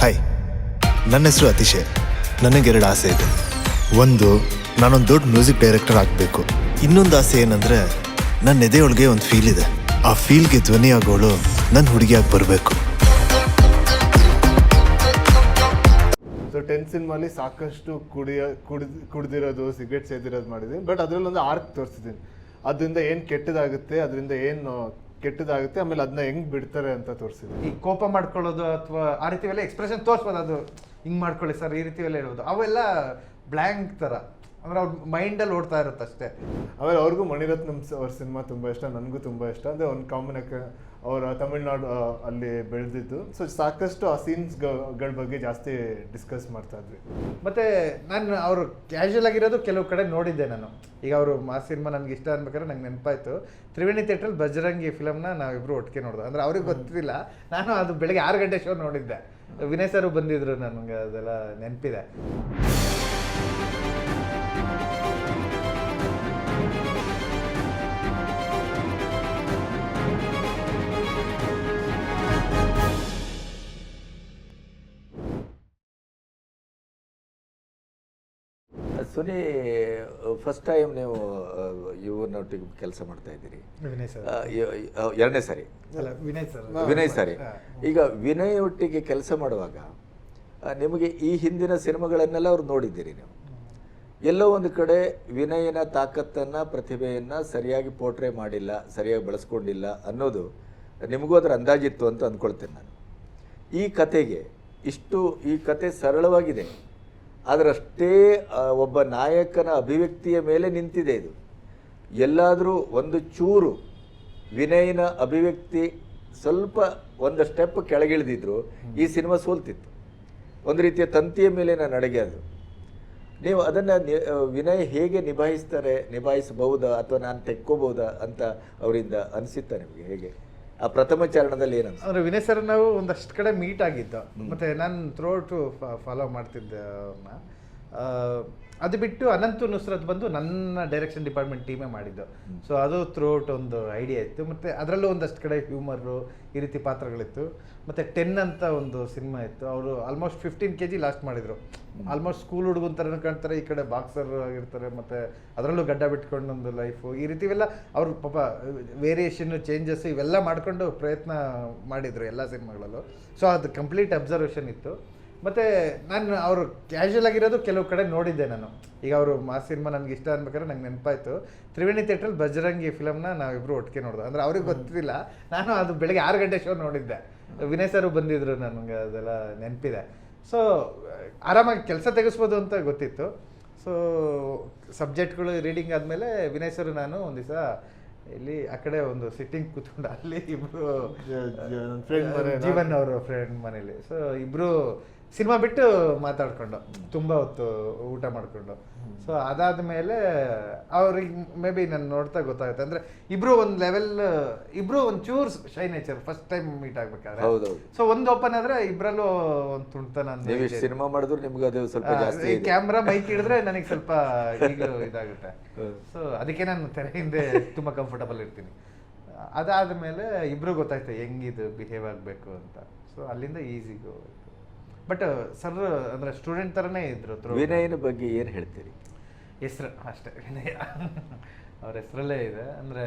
Hi ನನ್ನ ಹೆಸರು ಅತಿಶಯ್. ನನಗೆರಡು ಆಸೆ ಇದೆ. ಒಂದು, ನಾನೊಂದು ದೊಡ್ಡ ಮ್ಯೂಸಿಕ್ ಡೈರೆಕ್ಟರ್ ಆಗಬೇಕು. ಇನ್ನೊಂದು ಆಸೆ ಏನಂದರೆ ನನ್ನ ಎದೆಯೊಳಗೆ ಒಂದು ಫೀಲ್ ಇದೆ. ಆ ಫೀಲ್ಗೆ ಧ್ವನಿಯಾಗೋಳು ನನ್ನ ಹುಡುಗಿಯಾಗಿ ಬರಬೇಕು. ಸೊ ಟೆನ್ ಸಿನಿಮಾಲಿ ಸಾಕಷ್ಟು ಕುಡಿಯ ಕುಡಿದು ಕುಡ್ದಿರೋದು ಸಿಗರೇಟ್ ಸೇದಿರೋದು ಮಾಡಿದ್ದೀನಿ. ಬಟ್ ಅದರಲ್ಲೊಂದು ಆರ್ಕ್ ತೋರಿಸಿದ್ದೀನಿ. ಅದರಿಂದ ಏನು ಕೆಟ್ಟದಾಗುತ್ತೆ, ಅದರಿಂದ ಏನು ಕೆಟ್ಟದಾಗುತ್ತೆ ಆಮೇಲೆ ಅದನ್ನ ಹೆಂಗ್ ಬಿಡ್ತಾರೆ ಅಂತ ತೋರಿಸಿದ್ರು. ಈ ಕೋಪ ಮಾಡ್ಕೊಳ್ಳೋದು ಅಥವಾ ಆ ರೀತಿ ಎಲ್ಲ ಎಕ್ಸ್ಪ್ರೆಷನ್ ತೋರಿಸ್ಬೋದು ಅದು ಹಿಂಗ್ ಮಾಡ್ಕೊಳ್ಳಿ ಸರ್ ಈ ರೀತಿ ಎಲ್ಲ ಹೇಳೋದು. ಅವೆಲ್ಲ ಬ್ಲ್ಯಾಂಕ್ ತರ. ಅಂದ್ರೆ ಅವ್ರ ಮೈಂಡಲ್ಲಿ ಓಡ್ತಾ ಇರುತ್ತೆ ಅಷ್ಟೇ ಆಮೇಲೆ ಅವ್ರಿಗೂ ಮಣಿರತ್ನಂ ಅವ್ರ ಸಿನಿಮಾ ತುಂಬ ಇಷ್ಟ ನನಗೂ ತುಂಬ ಇಷ್ಟ. ಅಂದರೆ ಒಂದು ಕಾಮನ್ ಅವರ ತಮಿಳ್ನಾಡು ಅಲ್ಲಿ ಬೆಳೆದಿದ್ದು. ಸೊ ಸಾಕಷ್ಟು ಆ ಸೀನ್ಸ್ಗಳ ಬಗ್ಗೆ ಜಾಸ್ತಿ ಡಿಸ್ಕಸ್ ಮಾಡ್ತಾ ಇದ್ವಿ. ಮತ್ತೆ ನಾನು ಅವರು ಕ್ಯಾಶುಯಲ್ ಆಗಿರೋದು ಕೆಲವು ಕಡೆ ನೋಡಿದ್ದೆ ನಾನು. ಈಗ ಅವರು ಆ ಸಿನಿಮಾ ನನಗೆ ಇಷ್ಟ ಅನ್ಬೇಕಾದ್ರೆ ನಂಗೆ ನೆನಪಾಯ್ತು. ತ್ರಿವೇಣಿ ಥಿಯೇಟ್ರಲ್ಲಿ ಬಜರಂಗಿ ಫಿಲಮ್ನ ನಾವಿಬ್ರು ಒಟ್ಟಿಗೆ ನೋಡಿದೆ. ಅಂದ್ರೆ ಅವ್ರಿಗೆ ಗೊತ್ತಿಲ್ಲ. ನಾನು ಅದು ಬೆಳಗ್ಗೆ ಆರು ಗಂಟೆ ಶೋ ನೋಡಿದ್ದೆ. ವಿನಯ್ ಸರ್ ಬಂದಿದ್ರು ನನಗೆ ಅದೆಲ್ಲ ನೆನಪಿದೆ. ಸುನಿ ಫಸ್ಟ್ ಟೈಮ್ ನೀವು ಇವ್ರನ್ನೊಟ್ಟಿಗೆ ಕೆಲಸ ಮಾಡ್ತಾ ಇದ್ದೀರಿ. ಎರಡನೇ ಸಾರಿ. ಅಲ್ಲ ವಿನಯ್ ಸರ್. ವಿನಯ್ ಸಾರಿ. ಈಗ ವಿನಯ್ ಒಟ್ಟಿಗೆ ಕೆಲಸ ಮಾಡುವಾಗ ನಿಮಗೆ ಈ ಹಿಂದಿನ ಸಿನಿಮಾಗಳನ್ನೆಲ್ಲ ಅವ್ರು ನೋಡಿದ್ದೀರಿ ನೀವು. ಎಲ್ಲೋ ಒಂದು ಕಡೆ ವಿನಯನ ತಾಕತ್ತನ್ನು ಪ್ರತಿಭೆಯನ್ನು ಸರಿಯಾಗಿ ಪೋಟ್ರೆ ಮಾಡಿಲ್ಲ ಸರಿಯಾಗಿ ಬಳಸ್ಕೊಂಡಿಲ್ಲ ಅನ್ನೋದು ನಿಮಗೂ ಅದರ ಅಂದಾಜಿತ್ತು ಅಂತ ಅಂದ್ಕೊಳ್ತೇನೆ ನಾನು. ಈ ಕತೆಗೆ ಇಷ್ಟು ಈ ಕತೆ ಸರಳವಾಗಿದೆ. ಅದರಷ್ಟೇ ಒಬ್ಬ ನಾಯಕನ ಅಭಿವ್ಯಕ್ತಿಯ ಮೇಲೆ ನಿಂತಿದೆ ಇದು. ಎಲ್ಲಾದರೂ ಒಂದು ಚೂರು ವಿನಯನ ಅಭಿವ್ಯಕ್ತಿ ಸ್ವಲ್ಪ ಒಂದು ಸ್ಟೆಪ್ ಕೆಳಗಿಳಿದಿದ್ರು ಈ ಸಿನಿಮಾ ಸೋಲ್ತಿತ್ತು. ಒಂದು ರೀತಿಯ ತಂತಿಯ ಮೇಲೆ ನಾನು ನಡಿಗೆ ಅದು ನೀವು ಅದನ್ನು ವಿನಯ್ ಹೇಗೆ ನಿಭಾಯಿಸ್ತಾರೆ, ನಿಭಾಯಿಸಬಹುದಾ ಅಥವಾ ನಾನು ತೆಕ್ಕೋಬಹುದಾ ಅಂತ ಅವರಿಂದ ಅನಿಸುತ್ತಾ ನಿಮಗೆ ಹೇಗೆ? ಆ ಪ್ರಥಮ ಚರಣದಲ್ಲಿ ಏನಂತ? ಅಂದ್ರೆ ವಿನಯ್ ಸರ್ ನಾವು ಒಂದಷ್ಟು ಕಡೆ ಮೀಟ್ ಆಗಿದ್ದು. ಮತ್ತೆ ನಾನು ಥ್ರೋಟ್ ಫಾಲೋ ಮಾಡ್ತಿದ್ದೆ ಅವ್ರನ್ನ. ಅದು ಬಿಟ್ಟು ಅನಂತು ನುಸ್ರತ್ ಬಂದು ನನ್ನ ಡೈರೆಕ್ಷನ್ ಡಿಪಾರ್ಟ್ಮೆಂಟ್ ಟೀಮೇ ಮಾಡಿದ್ದು. ಸೊ ಅದು ಥ್ರೋಟ್ ಒಂದು ಐಡಿಯಾ ಇತ್ತು. ಮತ್ತು ಅದರಲ್ಲೂ ಒಂದಷ್ಟು ಕಡೆ ಹ್ಯೂಮರು ಈ ರೀತಿ ಪಾತ್ರಗಳಿತ್ತು. ಮತ್ತು ಟೆನ್ ಅಂತ ಒಂದು ಸಿನಿಮಾ ಇತ್ತು. ಅವರು almost fifteen K G lost ಮಾಡಿದರು. ಆಲ್ಮೋಸ್ಟ್ ಸ್ಕೂಲ್ ಹುಡುಗನ ಥರನೂ ಕಾಣ್ತಾರೆ ಈ ಕಡೆ ಬಾಕ್ಸರ್ ಆಗಿರ್ತಾರೆ ಮತ್ತು ಅದರಲ್ಲೂ ಗಡ್ಡ ಬಿಟ್ಕೊಂಡು ಒಂದು ಲೈಫು ಈ ರೀತಿ ಇವೆಲ್ಲ ಅವರು ಪಾಪ ವೇರಿಯೇಷನ್ ಚೇಂಜಸ್ ಇವೆಲ್ಲ ಮಾಡಿಕೊಂಡು ಪ್ರಯತ್ನ ಮಾಡಿದರು ಎಲ್ಲ ಸಿನಿಮಾಗಳಲ್ಲೂ ಸೊ ಅದು ಕಂಪ್ಲೀಟ್ ಅಬ್ಸರ್ವೇಷನ್ ಇತ್ತು. ಮತ್ತೆ ನಾನು ಅವರು ಕ್ಯಾಶುಯಲ್ ಆಗಿರೋದು ಕೆಲವು ಕಡೆ ನೋಡಿದ್ದೆ ನಾನು. ಈಗ ಅವರು ಆ ಸಿನಿಮಾ ನನಗೆ ಇಷ್ಟ ಅನ್ಬೇಕಾದ್ರೆ ನಂಗೆ ನೆನಪಾಯ್ತು. ತ್ರಿವೇಣಿ ಥಿಯೇಟ್ರಲ್ಲಿ ಬಜರಂಗಿ ಫಿಲಮ್ನ ನಾವಿಬ್ರು ಒಟ್ಟಿಗೆ ನೋಡಿದೆ ಅಂದ್ರೆ ಅವ್ರಿಗೆ ಗೊತ್ತಿಲ್ಲ. ನಾನು ಅದು ಬೆಳಗ್ಗೆ ಆರು ಗಂಟೆ ಶೋ ನೋಡಿದ್ದೆ. ವಿನಯ್ ಸರ್ ಬಂದಿದ್ರು ನನಗೆ ಅದೆಲ್ಲ ನೆನಪಿದೆ. ಸೊ ಆರಾಮಾಗಿ ಕೆಲಸ ತೆಗೆಸ್ಬೋದು ಅಂತ ಗೊತ್ತಿತ್ತು. ಸೊ ಸಬ್ಜೆಕ್ಟ್ಗಳು ರೀಡಿಂಗ್ ಆದಮೇಲೆ ವಿನಯ್ ಸರ್ ನಾನು ಒಂದು ದಿವಸ ಇಲ್ಲಿ ಆ ಕಡೆ ಒಂದು ಸಿಟ್ಟಿಂಗ್ ಕೂತ್ಕೊಂಡು ಅಲ್ಲಿ ನಾನು- ಜೀವನ್ ಅವರ ಫ್ರೆಂಡ್ ಮನೇಲಿ. ಸೊ ಇಬ್ರು ಸಿನಿಮಾ ಬಿಟ್ಟು ಮಾತಾಡ್ಕೊಂಡು ತುಂಬಾ ಹೊತ್ತು ಊಟ ಮಾಡಿಕೊಂಡು. ಸೊ ಅದಾದ್ಮೇಲೆ ಅವ್ರಿಗೆ ಮೇ ಬಿ ನಾನು ನೋಡ್ತಾ ಗೊತ್ತಾಗುತ್ತೆ. ಅಂದ್ರೆ ಇಬ್ರು ಒಂದ್ ಲೆವೆಲ್ ಇಬ್ರು ಒಂದ್ ಚೂರ್ shy nature first time meet ಆಗ್ಬೇಕಾದ್ರೆ. ಸೊ ಒಂದು ಓಪನ್ ಆದ್ರೆ ಇಬ್ರಲ್ಲೂ ಒಂದು ನೀವು ಸಿನಿಮಾ ಮಾಡಿದ್ರು ನಿಮ್ಗೆ ಅದು ಸ್ವಲ್ಪ ಜಾಸ್ತಿ ಕ್ಯಾಮ್ರಾ ಮೈಕ್ ಹಿಡಿದ್ರೆ ನನಗೆ ಸ್ವಲ್ಪ ಈಗ ಇದಾಗುತ್ತೆ. ಸೊ ಅದಕ್ಕೆ ನಾನು ತೆರೆ ಹಿಂದೆ ತುಂಬಾ ಕಂಫರ್ಟಬಲ್ ಇರ್ತೀನಿ. ಅದಾದ್ಮೇಲೆ ಇಬ್ರು ಗೊತ್ತಾಯ್ತು ಹೆಂಗಿದು ಬಿಹೇವ್ ಆಗಬೇಕು ಅಂತ. ಸೊ ಅಲ್ಲಿಂದ ಈಸಿ ಬಟ್ ಸರ್ ಅಂದ್ರೆ ಸ್ಟೂಡೆಂಟ್ ತರನೇ ಇದ್ರು throughout. ವಿನಯನ ಬಗ್ಗೆ ಏನು ಹೇಳ್ತೀರಿ? ಹೆಸ್ರು ಅಷ್ಟೇ ವಿನಯ. ಅವ್ರ ಹೆಸರಲ್ಲೇ ಇದೆ. ಅಂದರೆ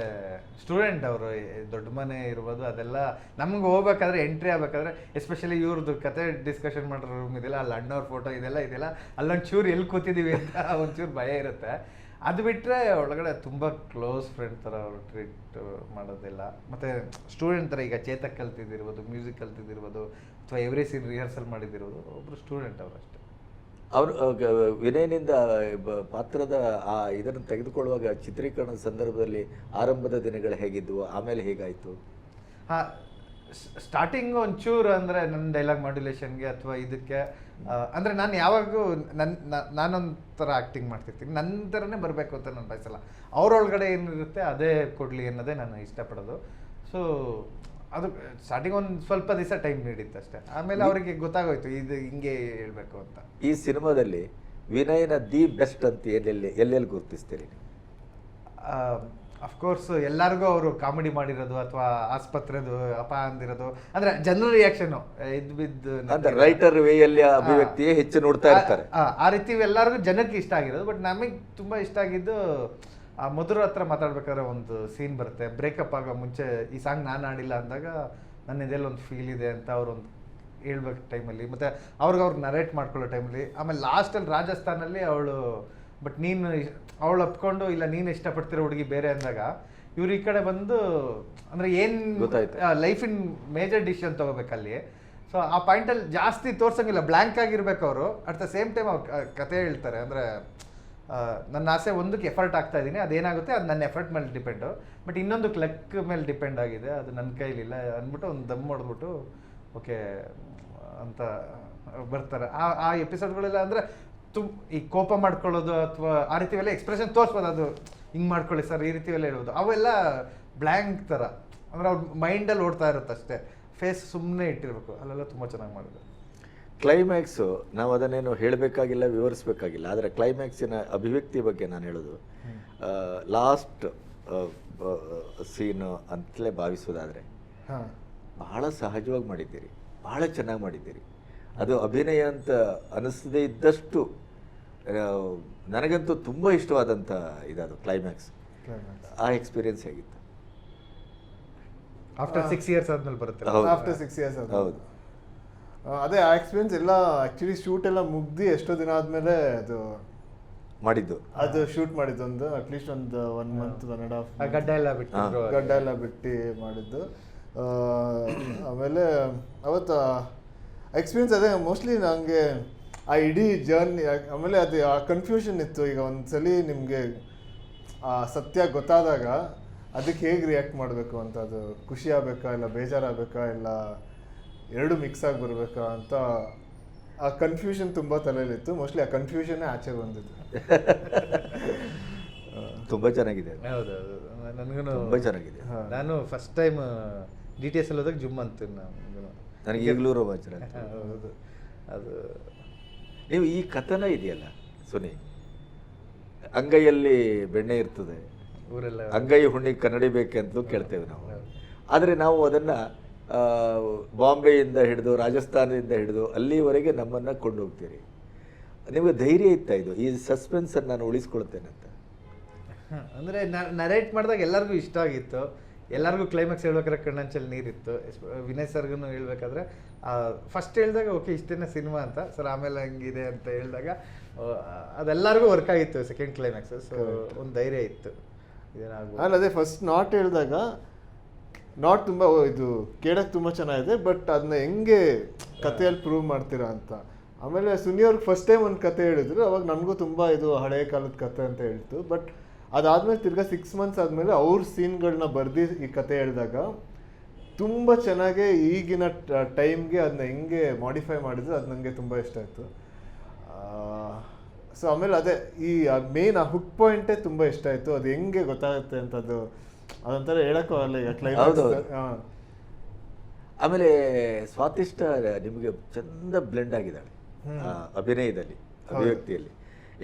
ಸ್ಟೂಡೆಂಟ್ ಅವರು ದೊಡ್ಡ ಮನೆ ಇರ್ಬೋದು ಅದೆಲ್ಲ ನಮ್ಗೆ ಹೋಗ್ಬೇಕಾದ್ರೆ ಎಂಟ್ರಿ ಆಗ್ಬೇಕಾದ್ರೆ ಎಸ್ಪೆಷಲಿ ಇವ್ರದ್ದು ಕತೆ ಡಿಸ್ಕಷನ್ ಮಾಡಿರೋ ರೂಮ್ ಇದೆಲ್ಲ ಅಲ್ಲಿ ಅಣ್ಣವ್ರ ಫೋಟೋ ಇದೆಲ್ಲ ಇದೆಲ್ಲ ಅಲ್ಲೊಂದು ಚೂರು ಎಲ್ಲಿ ಕೂತಿದ್ದೀವಿ ಅಂತ ಒಂಚೂರು ಭಯ ಇರುತ್ತೆ. ಅದು ಬಿಟ್ಟರೆ ಒಳಗಡೆ ತುಂಬ ಕ್ಲೋಸ್ ಫ್ರೆಂಡ್ ಥರ ಅವರು ಟ್ರೀಟ್ ಮಾಡೋದಿಲ್ಲ. ಮತ್ತು ಸ್ಟೂಡೆಂಟ್ ಥರ ಈಗ ಚೇತಕ್ ಕಲ್ತಿದ್ದಿರ್ಬೋದು ಮ್ಯೂಸಿಕ್ ಕಲ್ತಿದ್ದಿರ್ಬೋದು ಅಥವಾ ಎವ್ರಿ ಸೀನ್ ರಿಹರ್ಸಲ್ ಮಾಡಿದ್ದಿರೋದು ಒಬ್ಬರು ಸ್ಟೂಡೆಂಟ್ ಅವರು ಅಷ್ಟೇ. ಅವರು ವಿನಯನಿಂದ ಪಾತ್ರದ ಆ ಇದನ್ನು ತೆಗೆದುಕೊಳ್ಳುವಾಗ ಚಿತ್ರೀಕರಣದ ಸಂದರ್ಭದಲ್ಲಿ ಆರಂಭದ ದಿನಗಳು ಹೇಗಿದ್ವು ಆಮೇಲೆ ಹೇಗಾಯಿತು? ಹಾ ಸ್ಟಾರ್ಟಿಂಗ್ ಒಂಚೂರು ಅಂದರೆ ನನ್ನ ಡೈಲಾಗ್ ಮಾಡ್ಯುಲೇಷನ್ಗೆ ಅಥವಾ ಇದಕ್ಕೆ ಅಂದರೆ ಅಂದ್ರೆ ನಾನು ಯಾವಾಗೂ ನನ್ನ ನಾನೊಂಥರ ಆ್ಯಕ್ಟಿಂಗ್ ಮಾಡ್ತಿರ್ತೀನಿ. ನನ್ನ ಥರನೇ ಬರಬೇಕು ಅಂತ ನಾನು ಬಯಸಲ್ಲ. ಅವರೊಳಗಡೆ ಏನಿರುತ್ತೆ ಅದೇ ಕೊಡಲಿ ಅನ್ನೋದೇ ನಾನು ಇಷ್ಟಪಡೋದು. ಸೊ ಅದು ಸ್ಟಾರ್ಟಿಂಗ್ ಒಂದು ಸ್ವಲ್ಪ ದಿವಸ ಟೈಮ್ ನೀಡಿತ್ತು ಅಷ್ಟೇ. ಆಮೇಲೆ ಅವರಿಗೆ ಗೊತ್ತಾಗೋಯ್ತು ಇದು ಹಿಂಗೆ ಹೇಳಬೇಕು ಅಂತ. ಈ ಸಿನಿಮಾದಲ್ಲಿ ವಿನಯನ ದಿ ಬೆಸ್ಟ್ ಅಂತ ಎಲ್ಲೆಲ್ಲಿ ಎಲ್ಲೆಲ್ಲಿ ಗುರುತಿಸ್ತೀರಿ ಅಫ್ಕೋರ್ಸ್ ಎಲ್ಲರಿಗೂ ಅವರು ಕಾಮಿಡಿ ಮಾಡಿರೋದು ಅಥವಾ ಆಸ್ಪತ್ರೆದು ಅಪ ಅಂದಿರೋದು. ಅಂದ್ರೆ ಜನರ ರಿಯಾಕ್ಷನ್ ಇದ್ ಬಿದ್ದು ಅಂತ ರೈಟರ್ ವೇಯಲ್ಲಿ ಅಭಿವ್ಯಕ್ತಿಯೇ ಹೆಚ್ಚು ನೋಡ್ತಾ ಇರ್ತಾರೆ. ಆ ರೀತಿ ಎಲ್ಲರಿಗೂ ಜನಕ್ಕೆ ಇಷ್ಟ ಆಗಿರೋದು ಬಟ್ ನಮಗೆ ತುಂಬಾ ಇಷ್ಟ ಆಗಿದ್ದು ಆ ಮಧುರ ಹತ್ರ ಮಾತಾಡ್ಬೇಕಾದ್ರೆ ಒಂದು ಸೀನ್ ಬರುತ್ತೆ. ಬ್ರೇಕಪ್ ಆಗೋ ಮುಂಚೆ ಈ ಸಾಂಗ್ ನಾನು ಆಡಿಲ್ಲ ಅಂದಾಗ ನನ್ನ ಇದೆಲ್ಲ ಒಂದು ಫೀಲ್ ಇದೆ ಅಂತ ಅವ್ರೊಂದು ಹೇಳ್ಬೇಕು ಟೈಮಲ್ಲಿ ಮತ್ತೆ ಅವ್ರಿಗೆ ಅವ್ರಿಗೆ ನರೇಟ್ ಮಾಡ್ಕೊಳ್ಳೋ ಟೈಮಲ್ಲಿ ಆಮೇಲೆ ಲಾಸ್ಟಲ್ಲಿ ರಾಜಸ್ಥಾನಲ್ಲಿ ಅವಳು ಬಟ್ ನೀನು ಅವಳು ಒಪ್ಕೊಂಡು ಇಲ್ಲ ನೀನು ಇಷ್ಟಪಡ್ತಿರೋ ಹುಡುಗಿ ಬೇರೆ ಅಂದಾಗ ಇವ್ರು ಈ ಕಡೆ ಬಂದು ಅಂದರೆ ಏನು ಲೈಫ್ ಲೈಫಿನ ಮೇಜರ್ ಡಿಸಿಷನ್ ತೊಗೋಬೇಕಲ್ಲಿ. ಸೊ ಆ ಪಾಯಿಂಟಲ್ಲಿ ಜಾಸ್ತಿ ತೋರ್ಸಂಗಿಲ್ಲ. ಬ್ಲ್ಯಾಂಕ್ ಆಗಿರ್ಬೇಕು ಅವರು. ಅಟ್ ದ ಸೇಮ್ ಟೈಮ್ ಅವ್ರು ಕತೆ ಹೇಳ್ತಾರೆ. ಅಂದರೆ ನನ್ನ ಆಸೆ ಒಂದಕ್ಕೆ ಎಫರ್ಟ್ ಆಗ್ತಾ ಇದ್ದೀನಿ. ಅದೇನಾಗುತ್ತೆ, ಅದು ನನ್ನ ಎಫರ್ಟ್ ಮೇಲೆ ಡಿಪೆಂಡು ಬಟ್ ಇನ್ನೊಂದು ಕ್ಲಕ್ ಮೇಲೆ ಡಿಪೆಂಡ್ ಆಗಿದೆ. ಅದು ನನ್ನ ಕೈಲಿಲ್ಲ ಅಂದ್ಬಿಟ್ಟು ಒಂದು ದಮ್ ಹೊಡೆದ್ಬಿಟ್ಟು, ಓಕೆ, ಅಂತ ಬರ್ತಾರೆ. ಆ ಆ ಎಪಿಸೋಡ್ಗಳೆಲ್ಲ ಅಂದರೆ ತುಂಬ ಈ ಕೋಪ ಮಾಡ್ಕೊಳ್ಳೋದು ಅಥವಾ ಆ ರೀತಿ ಎಲ್ಲ ಎಕ್ಸ್ಪ್ರೆಷನ್ ತೋರಿಸ್ಬೋದು. ಅದು ಹಿಂಗೆ ಮಾಡ್ಕೊಳ್ಳಿ ಸರ್, ಈ ರೀತಿ ಎಲ್ಲ ಹೇಳೋದು. ಅವೆಲ್ಲ ಬ್ಲ್ಯಾಂಕ್ ಥರ. ಅಂದರೆ ಅವ್ರ ಮೈಂಡಲ್ಲಿ ಓಡ್ತಾ ಇರುತ್ತೆ ಅಷ್ಟೇ. ಫೇಸ್ ಸುಮ್ಮನೆ ಇಟ್ಟಿರಬೇಕು. ಅಲ್ಲೆಲ್ಲ ತುಂಬ ಚೆನ್ನಾಗಿ ಮಾಡಿದ್ರು ಕ್ಲೈಮ್ಯಾಕ್ಸು ನಾವು ಅದನ್ನೇನು ಹೇಳಬೇಕಾಗಿಲ್ಲ ವಿವರಿಸಬೇಕಾಗಿಲ್ಲ. ಆದರೆ ಕ್ಲೈಮ್ಯಾಕ್ಸಿನ ಅಭಿವ್ಯಕ್ತಿ ಬಗ್ಗೆ ನಾನು ಹೇಳೋದು. ಲಾಸ್ಟ್ ಸೀನು ಅಂತಲೇ ಭಾವಿಸೋದಾದರೆ ಹಾಂ. ಬಹಳ ಸಹಜವಾಗಿ ಮಾಡಿದ್ದೀರಿ. ಬಹಳ ಚೆನ್ನಾಗಿ ಮಾಡಿದ್ದೀರಿ. ಅದು ಅಭಿನಯ ಅಂತ ಅನಿಸದೇ ಇದ್ದಷ್ಟು ನನಗಂತೂ ತುಂಬ ಇಷ್ಟವಾದಂಥ ಇದದು ಕ್ಲೈಮ್ಯಾಕ್ಸ್ ಆ ಎಕ್ಸ್ಪೀರಿಯನ್ಸ್ ಹೇಗಿತ್ತು? ಆಫ್ಟರ್ ಸಿಕ್ಸ್ ಇಯರ್ಸ್ ಆದ್ಮೇಲೆ ಬರುತ್ತೆ. ಹೌದು. ಆಫ್ಟರ್ ಸಿಕ್ಸ್ ಇಯರ್ಸ್ ಹೌದು ಅದೇ ಆ ಎಕ್ಸ್ಪೀರಿಯನ್ಸ್ ಎಲ್ಲ ಆ್ಯಕ್ಚುಲಿ ಶೂಟ್ ಎಲ್ಲ ಮುಗ್ದು ಎಷ್ಟೋ ದಿನ ಆದ್ಮೇಲೆ ಅದು ಮಾಡಿದ್ದು. ಅದು ಶೂಟ್ ಮಾಡಿದ್ದು ಒಂದು ಅಟ್ಲೀಸ್ಟ್ ಒಂದು ಒನ್ ಮಂತ್ ಒನ್ ಅಂಡ್ ಆ ಹಾಫ್ ಗಡ್ಡ ಎಲ್ಲ ಬಿಟ್ಟು ಗಡ್ಡ ಎಲ್ಲ ಬಿಟ್ಟು ಮಾಡಿದ್ದು. ಆಮೇಲೆ ಅವತ್ತು ಎಕ್ಸ್ಪೀರಿಯನ್ಸ್ ಅದೇ ಮೋಸ್ಟ್ಲಿ ನನಗೆ ಆ ಇಡೀ ಜರ್ನಿ ಆಮೇಲೆ ಅದು ಆ ಕನ್ಫ್ಯೂಷನ್ ಇತ್ತು. ಈಗ ಒಂದ್ಸಲಿ ನಿಮಗೆ ಆ ಸತ್ಯ ಗೊತ್ತಾದಾಗ ಅದಕ್ಕೆ ಹೇಗೆ ರಿಯಾಕ್ಟ್ ಮಾಡಬೇಕು ಅಂತ ಅದು ಖುಷಿ ಆಗಬೇಕಾ ಇಲ್ಲ ಬೇಜಾರಾಗಬೇಕಾ ಇಲ್ಲ ಎರಡು ಮಿಕ್ಸ್ ಆಗಿ ಬರಬೇಕಾ ಅಂತ ಆ ಕನ್ಫ್ಯೂಷನ್ ತುಂಬ ತಲೆಯಲ್ಲಿತ್ತು. ಮೋಸ್ಟ್ಲಿ ಆ ಕನ್ಫ್ಯೂಷನ್ನೇ ಆಚೆ ಬಂದಿದ್ದು ತುಂಬ ಚೆನ್ನಾಗಿದೆ. ಹೌದು ನನಗೂ ತುಂಬ ಚೆನ್ನಾಗಿದೆ. ನಾನು first time D T S ಅಲ್ಲಿ ಹೋದಾಗ ಜುಮ್ ಅಂತೀನಿ ನಾನು. ನನಗೆ ಈಗಲೂ ರೋಮಾಂಚನ. ಹೌದು. ಅದು ನೀವು ಈ ಕಥನ ಇದೆಯಲ್ಲ ಸುನಿ? ಅಂಗೈಯಲ್ಲಿ ಬೆಣ್ಣೆ ಇರ್ತದೆ. ಊರೆಲ್ಲ ಅಂಗೈ ಹುಣ್ಣಿ ಕನ್ನಡಿ ಬೇಕೆ ಬೇಕೆಂತಲೂ ಕೇಳ್ತೇವೆ ನಾವು. ಆದರೆ ನಾವು ಅದನ್ನು ಬಾಂಬೆಯಿಂದ ಹಿಡಿದು ರಾಜಸ್ಥಾನದಿಂದ ಹಿಡಿದು ಅಲ್ಲಿವರೆಗೆ ನಮ್ಮನ್ನು ಕೊಂಡೋಗ್ತೀರಿ. ನಿಮಗೆ ಧೈರ್ಯ ಇತ್ತ ಇದು? ಈ ಸಸ್ಪೆನ್ಸನ್ನು ನಾನು ಉಳಿಸ್ಕೊಳ್ತೇನೆ ಅಂತ. ಅಂದರೆ ನರೇಟ್ ಮಾಡಿದಾಗ ಎಲ್ಲರಿಗೂ ಇಷ್ಟ ಆಗಿತ್ತು. ಎಲ್ಲರಿಗೂ ಕ್ಲೈಮ್ಯಾಕ್ಸ್ ಹೇಳ್ಬೇಕಾದ್ರೆ ಕಣ್ಣಂಚಲ್ಲಿ ನೀರಿತ್ತು. ವಿನಯ್ ಸರ್ಗೂ ಹೇಳ್ಬೇಕಾದ್ರೆ ಫಸ್ಟ್ ಹೇಳಿದಾಗ ಓಕೆ ಇಷ್ಟೇನ ಸಿನಿಮಾ ಅಂತ. ಸರ್ ಆಮೇಲೆ ಹಂಗಿದೆ ಅಂತ ಹೇಳಿದಾಗ ಅದೆಲ್ಲರಿಗೂ ವರ್ಕ್ ಆಗಿತ್ತು ಸೆಕೆಂಡ್ ಕ್ಲೈಮ್ಯಾಕ್ಸ್ ಸೊ ಒಂದು ಧೈರ್ಯ ಇತ್ತು. ಅದೇ ಫಸ್ಟ್ ನಾಟ್ ಹೇಳಿದಾಗ ನಾಟ್ ತುಂಬ ಇದು ಕೇಳಕ್ಕೆ ತುಂಬ ಚೆನ್ನಾಗಿದೆ ಬಟ್ ಅದನ್ನ ಹೆಂಗೆ ಕಥೆಯಲ್ಲಿ ಪ್ರೂವ್ ಮಾಡ್ತೀರಾ ಅಂತ. ಆಮೇಲೆ ಸುನಿ ಅವ್ರಿಗೆ ಫಸ್ಟ್ ಟೈಮ್ ಒಂದು ಕತೆ ಹೇಳಿದ್ರು, ಅವಾಗ ನನಗೂ ತುಂಬ ಇದು ಹಳೆಯ ಕಾಲದ ಕತೆ ಅಂತ ಹೇಳ್ತು. ಬಟ್ ಅದಾದಮೇಲೆ ತಿರ್ಗಾ ಸಿಕ್ಸ್ ಮಂತ್ಸ್ ಆದಮೇಲೆ ಅವ್ರ ಸೀನ್ಗಳನ್ನ ಬರ್ದು ಈ ಕತೆ ಹೇಳಿದಾಗ, ತುಂಬ ಚೆನ್ನಾಗಿ ಈಗಿನ ಟೈಮ್ಗೆ ಅದನ್ನ ಹೆಂಗೆ ಮಾಡಿಫೈ ಮಾಡಿದ್ರು, ಅದು ನನಗೆ ತುಂಬ ಇಷ್ಟ ಆಯಿತು. ಸೊ ಆಮೇಲೆ ಅದೇ ಈ ಮೇನ್ ಆ ಹುಕ್ ಪಾಯಿಂಟೇ ತುಂಬ ಇಷ್ಟ ಆಯಿತು. ಅದು ಹೆಂಗೆ ಗೊತ್ತಾಗುತ್ತೆ ಅಂತ ಅದು ಅದೊಂಥರ ಹೇಳಕ್ಕೂ ಅಲ್ಲ ಹೌದು. ಆಮೇಲೆ ಸ್ವಾತಿಷ್ಟ ನಿಮಗೆ ಚಂದ ಬ್ಲೆಂಡ್ ಆಗಿದ್ದಾಳೆ. ಅಭಿನಯದಲ್ಲಿ ಅಭಿವ್ಯಕ್ತಿಯಲ್ಲಿ.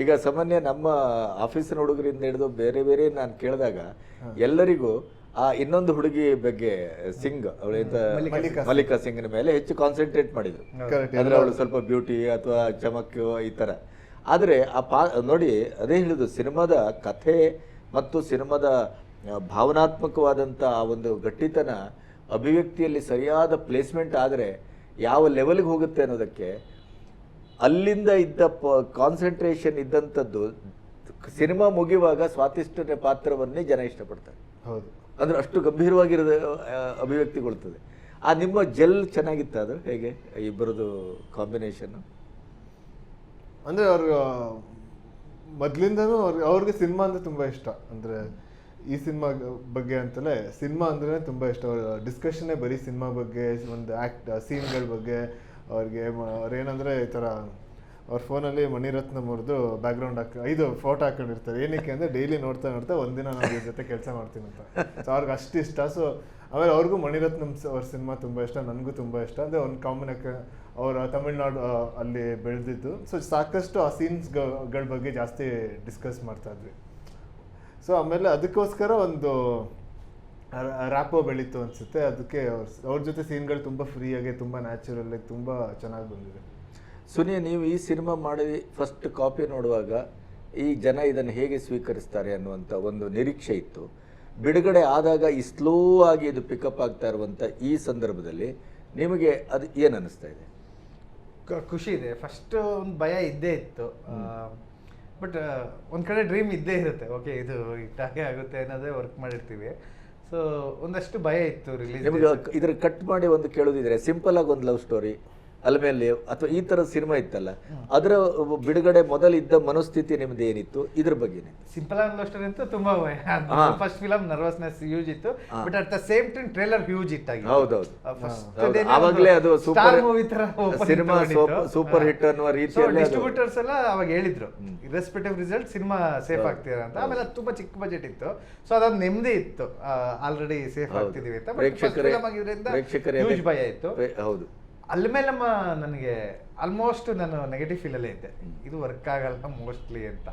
ಈಗ ಸಾಮಾನ್ಯ ನಮ್ಮ ಆಫೀಸಿನ ಹುಡುಗರಿಂದ ಹಿಡಿದು ಬೇರೆ ಬೇರೆ ನಾನು ಕೇಳಿದಾಗ ಎಲ್ಲರಿಗೂ ಆ ಇನ್ನೊಂದು ಹುಡುಗಿ ಬಗ್ಗೆ ಸಿಂಗ್ ಅವಳಿಂದ ಮಲ್ಲಿಕಾ ಸಿಂಗ್ನ ಮೇಲೆ ಹೆಚ್ಚು ಕಾನ್ಸಂಟ್ರೇಟ್ ಮಾಡಿದ್ರು. ಅಂದ್ರೆ ಅವಳು ಸ್ವಲ್ಪ ಬ್ಯೂಟಿ ಅಥವಾ ಚಮಕ್ ಈ ತರ. ಆದರೆ ಆ ಪಾ ನೋಡಿ ಅದೇ ಹೇಳುದು ಸಿನಿಮಾದ ಕಥೆ ಮತ್ತು ಸಿನಿಮಾದ ಭಾವನಾತ್ಮಕವಾದಂಥ ಆ ಒಂದು ಗಟ್ಟಿತನ ಅಭಿವ್ಯಕ್ತಿಯಲ್ಲಿ ಸರಿಯಾದ ಪ್ಲೇಸ್ಮೆಂಟ್ ಆದರೆ ಯಾವ ಲೆವೆಲ್ಗೆ ಹೋಗುತ್ತೆ ಅನ್ನೋದಕ್ಕೆ ಅಲ್ಲಿಂದ ಇದ್ದ ಪ ಕಾನ್ಸಂಟ್ರೇಷನ್ ಇದ್ದಂಥದ್ದು ಸಿನಿಮಾ ಮುಗಿಯುವಾಗ ಸ್ವಾತಿಷ್ಠ ಪಾತ್ರವನ್ನೇ ಜನ ಇಷ್ಟಪಡ್ತಾರೆ. ಹೌದು. ಅಂದ್ರೆ ಅಷ್ಟು ಗಂಭೀರವಾಗಿರೋದು ಅಭಿವ್ಯಕ್ತಿಗೊಳ್ತದೆ. ಆ ನಿಮ್ಮ ಜೆಲ್ ಚೆನ್ನಾಗಿತ್ತು ಅದು ಹೇಗೆ ಇಬ್ಬರದು ಕಾಂಬಿನೇಷನ್ ಅಂದರೆ ಅವ್ರ ಮೊದಲಿಂದನೂ ಅವ್ರಿಗೆ ಅವ್ರಿಗೆ ಸಿನಿಮಾ ಅಂದರೆ ತುಂಬ ಇಷ್ಟ. ಅಂದರೆ ಈ ಸಿನಿಮಾ ಬಗ್ಗೆ ಅಂತಲೇ, ಸಿನಿಮಾ ಅಂದ್ರೆ ತುಂಬಾ ಇಷ್ಟ. ಅವ್ರ ಡಿಸ್ಕಷನ್ನೇ ಬರೀ ಸಿನಿಮಾ ಬಗ್ಗೆ, ಒಂದು ಆ್ಯಕ್ಟ್ ಸೀನ್ಗಳ ಬಗ್ಗೆ, ಅವ್ರಿಗೆ ಅವ್ರೇನಂದ್ರೆ ಈ ಥರ, ಅವ್ರ ಫೋನಲ್ಲಿ ಮಣಿರತ್ನ ಅವ್ರದ್ದು ಬ್ಯಾಕ್ಗ್ರೌಂಡ್ ಹಾಕಿ, ಐದು ಫೋಟೋ ಹಾಕೊಂಡಿರ್ತಾರೆ. ಏನಕ್ಕೆ ಅಂದರೆ ಡೈಲಿ ನೋಡ್ತಾ ನೋಡ್ತಾ ಒಂದಿನ ನಾನು ಇವ್ರ ಜೊತೆ ಕೆಲಸ ಮಾಡ್ತೀನಿ ಅಂತ. ಸೊ ಅವ್ರಿಗೆ ಅಷ್ಟು ಇಷ್ಟ. ಸೊ ಆಮೇಲೆ ಅವ್ರಿಗೂ ಮಣಿರತ್ನಂ ಅವ್ರ ಸಿನಿಮಾ ತುಂಬ ಇಷ್ಟ, ನನಗೂ ತುಂಬ ಇಷ್ಟ. ಅಂದರೆ ಒಂದು ಕಾಮನ್ ಅವರ ತಮಿಳ್ನಾಡು ಅಲ್ಲಿ ಬೆಳೆದಿದ್ದು. ಸೊ ಸಾಕಷ್ಟು ಆ ಸೀನ್ಸ್ಗಳ ಬಗ್ಗೆ ಜಾಸ್ತಿ ಡಿಸ್ಕಸ್ ಮಾಡ್ತಾ ಇದ್ವಿ. ಸೊ ಆಮೇಲೆ ಅದಕ್ಕೋಸ್ಕರ ಒಂದು ರ್ಯಾಪೋ ಬೆಳೀತು ಅನ್ಸುತ್ತೆ. ಅದಕ್ಕೆ ಅವ್ರ್- ಅವ್ರ ಜೊತೆ ಸೀನ್ಗಳು ತುಂಬ ಫ್ರೀಯಾಗಿ ತುಂಬ ನ್ಯಾಚುರಲ್ಲಾಗಿ ತುಂಬ ಚೆನ್ನಾಗಿ ಬಂದಿದೆ. ಸುನಿ ನೀವು ಈ ಸಿನಿಮಾ ಮಾಡಿ ಫಸ್ಟ್ ಕಾಪಿ ನೋಡುವಾಗ ಈ ಜನ ಇದನ್ನು ಹೇಗೆ ಸ್ವೀಕರಿಸ್ತಾರೆ ಅನ್ನುವಂಥ ಒಂದು ನಿರೀಕ್ಷೆ ಇತ್ತು. ಬಿಡುಗಡೆ ಆದಾಗ ಈ ಸ್ಲೋ ಆಗಿ ಇದು ಪಿಕಪ್ ಆಗ್ತಾ ಇರುವಂಥ ಈ ಸಂದರ್ಭದಲ್ಲಿ ನಿಮಗೆ ಅದು ಏನು ಅನ್ನಿಸ್ತಾ ಇದೆ? ಕ- ಖುಷಿ ಇದೆ. ಫಸ್ಟ್ ಒಂದು ಭಯ ಇದ್ದೇ ಇತ್ತು. ಬಟ್ ಒಂದು ಕಡೆ ಡ್ರೀಮ್ ಇದ್ದೇ ಇರುತ್ತೆ. ಓಕೆ ಇದು ಇಟ್ಟಾಗೆ ಆಗುತ್ತೆ ಅನ್ನೋದೇ ವರ್ಕ್ ಮಾಡಿರ್ತೀವಿ. ಸೊ ಒಂದಷ್ಟು ಭಯ ಇತ್ತು ರಿಲೀಸ್ ನಿಮಗೆ ಇದ್ರ ಕಟ್ ಮಾಡಿ ಒಂದು ಕೇಳೋದಿದ್ರೆ ಸಿಂಪಲ್ ಆಗಿ ಒಂದು ಲವ್ ಸ್ಟೋರಿ ಅಲ್ಮೇಲೆ ಅಥವಾ ಈ ತರ ಸಿನಿಮಾ ಇತ್ತಲ್ಲ ಅದರ ಬಿಡುಗಡೆ ಮೊದಲಿದ್ದ ಮನಸ್ಥಿತಿ ನಿಮ್ದು ಏನಿತ್ತು? ಇದ್ರ ಬಗ್ಗೆ ಸಿಂಪಲ್ ಆಗಿ ಅಷ್ಟೇ ಅಂತ ತುಂಬಾ ಫಸ್ಟ್ ಫಿಲಮ್ ನರ್ವಸ್ನೆಸ್ ಹ್ಯೂಜ್ ಇತ್ತು. But at the same time trailer huge ಇತ್ತು ಹೌದೌದು. ಹೌದು. ಆವಾಗ್ಲೇ ಅದು ಸೂಪರ್ ಮೂವಿ ತರ ಸಿನಿಮಾ ಸೂಪರ್ ಹಿಟ್ ಅನ್ನುವ ರೀತಿಯಲ್ಲಿ ಡಿಸ್ಟ್ರಿಬ್ಯೂಟರ್ಸ್ ಎಲ್ಲ ಅವಾಗ ಹೇಳಿದ್ರು ರೆಸ್ಪೆಕ್ಟಿವ್ ರಿಸಲ್ಟ್ ಸಿನಿಮಾ ಸೇಫ್ ಆಗ್ತೀರಾ ಅಂತ. ಆಮೇಲೆ ಅದು ತುಂಬಾ ಚಿಕ್ಕ ಬಜೆಟ್ ಇತ್ತು. ಸೊ ಅದೊಂದು ನೆಮ್ಮದಿ ಇತ್ತು. ಆಲ್ರೆಡಿ ಸೇಫ್ ಹೌದು. ಆಗ್ತಿದೀವಿ ಅಂತ. ಪ್ರೇಕ್ಷಕರ ಭಯ ಇತ್ತು. ಪ್ರೇ- ಮೇಲೆ ಅಲ್ಮೇಲಮ್ಮ ನನಗೆ ಆಲ್ಮೋಸ್ಟ್ ನಾನು ನೆಗೆಟಿವ್ ಫೀಲಲ್ಲೇ ಇದ್ದೆ. ಇದು ವರ್ಕ್ ಆಗಲ್ಲ ಮೋಸ್ಟ್ಲಿ ಅಂತ.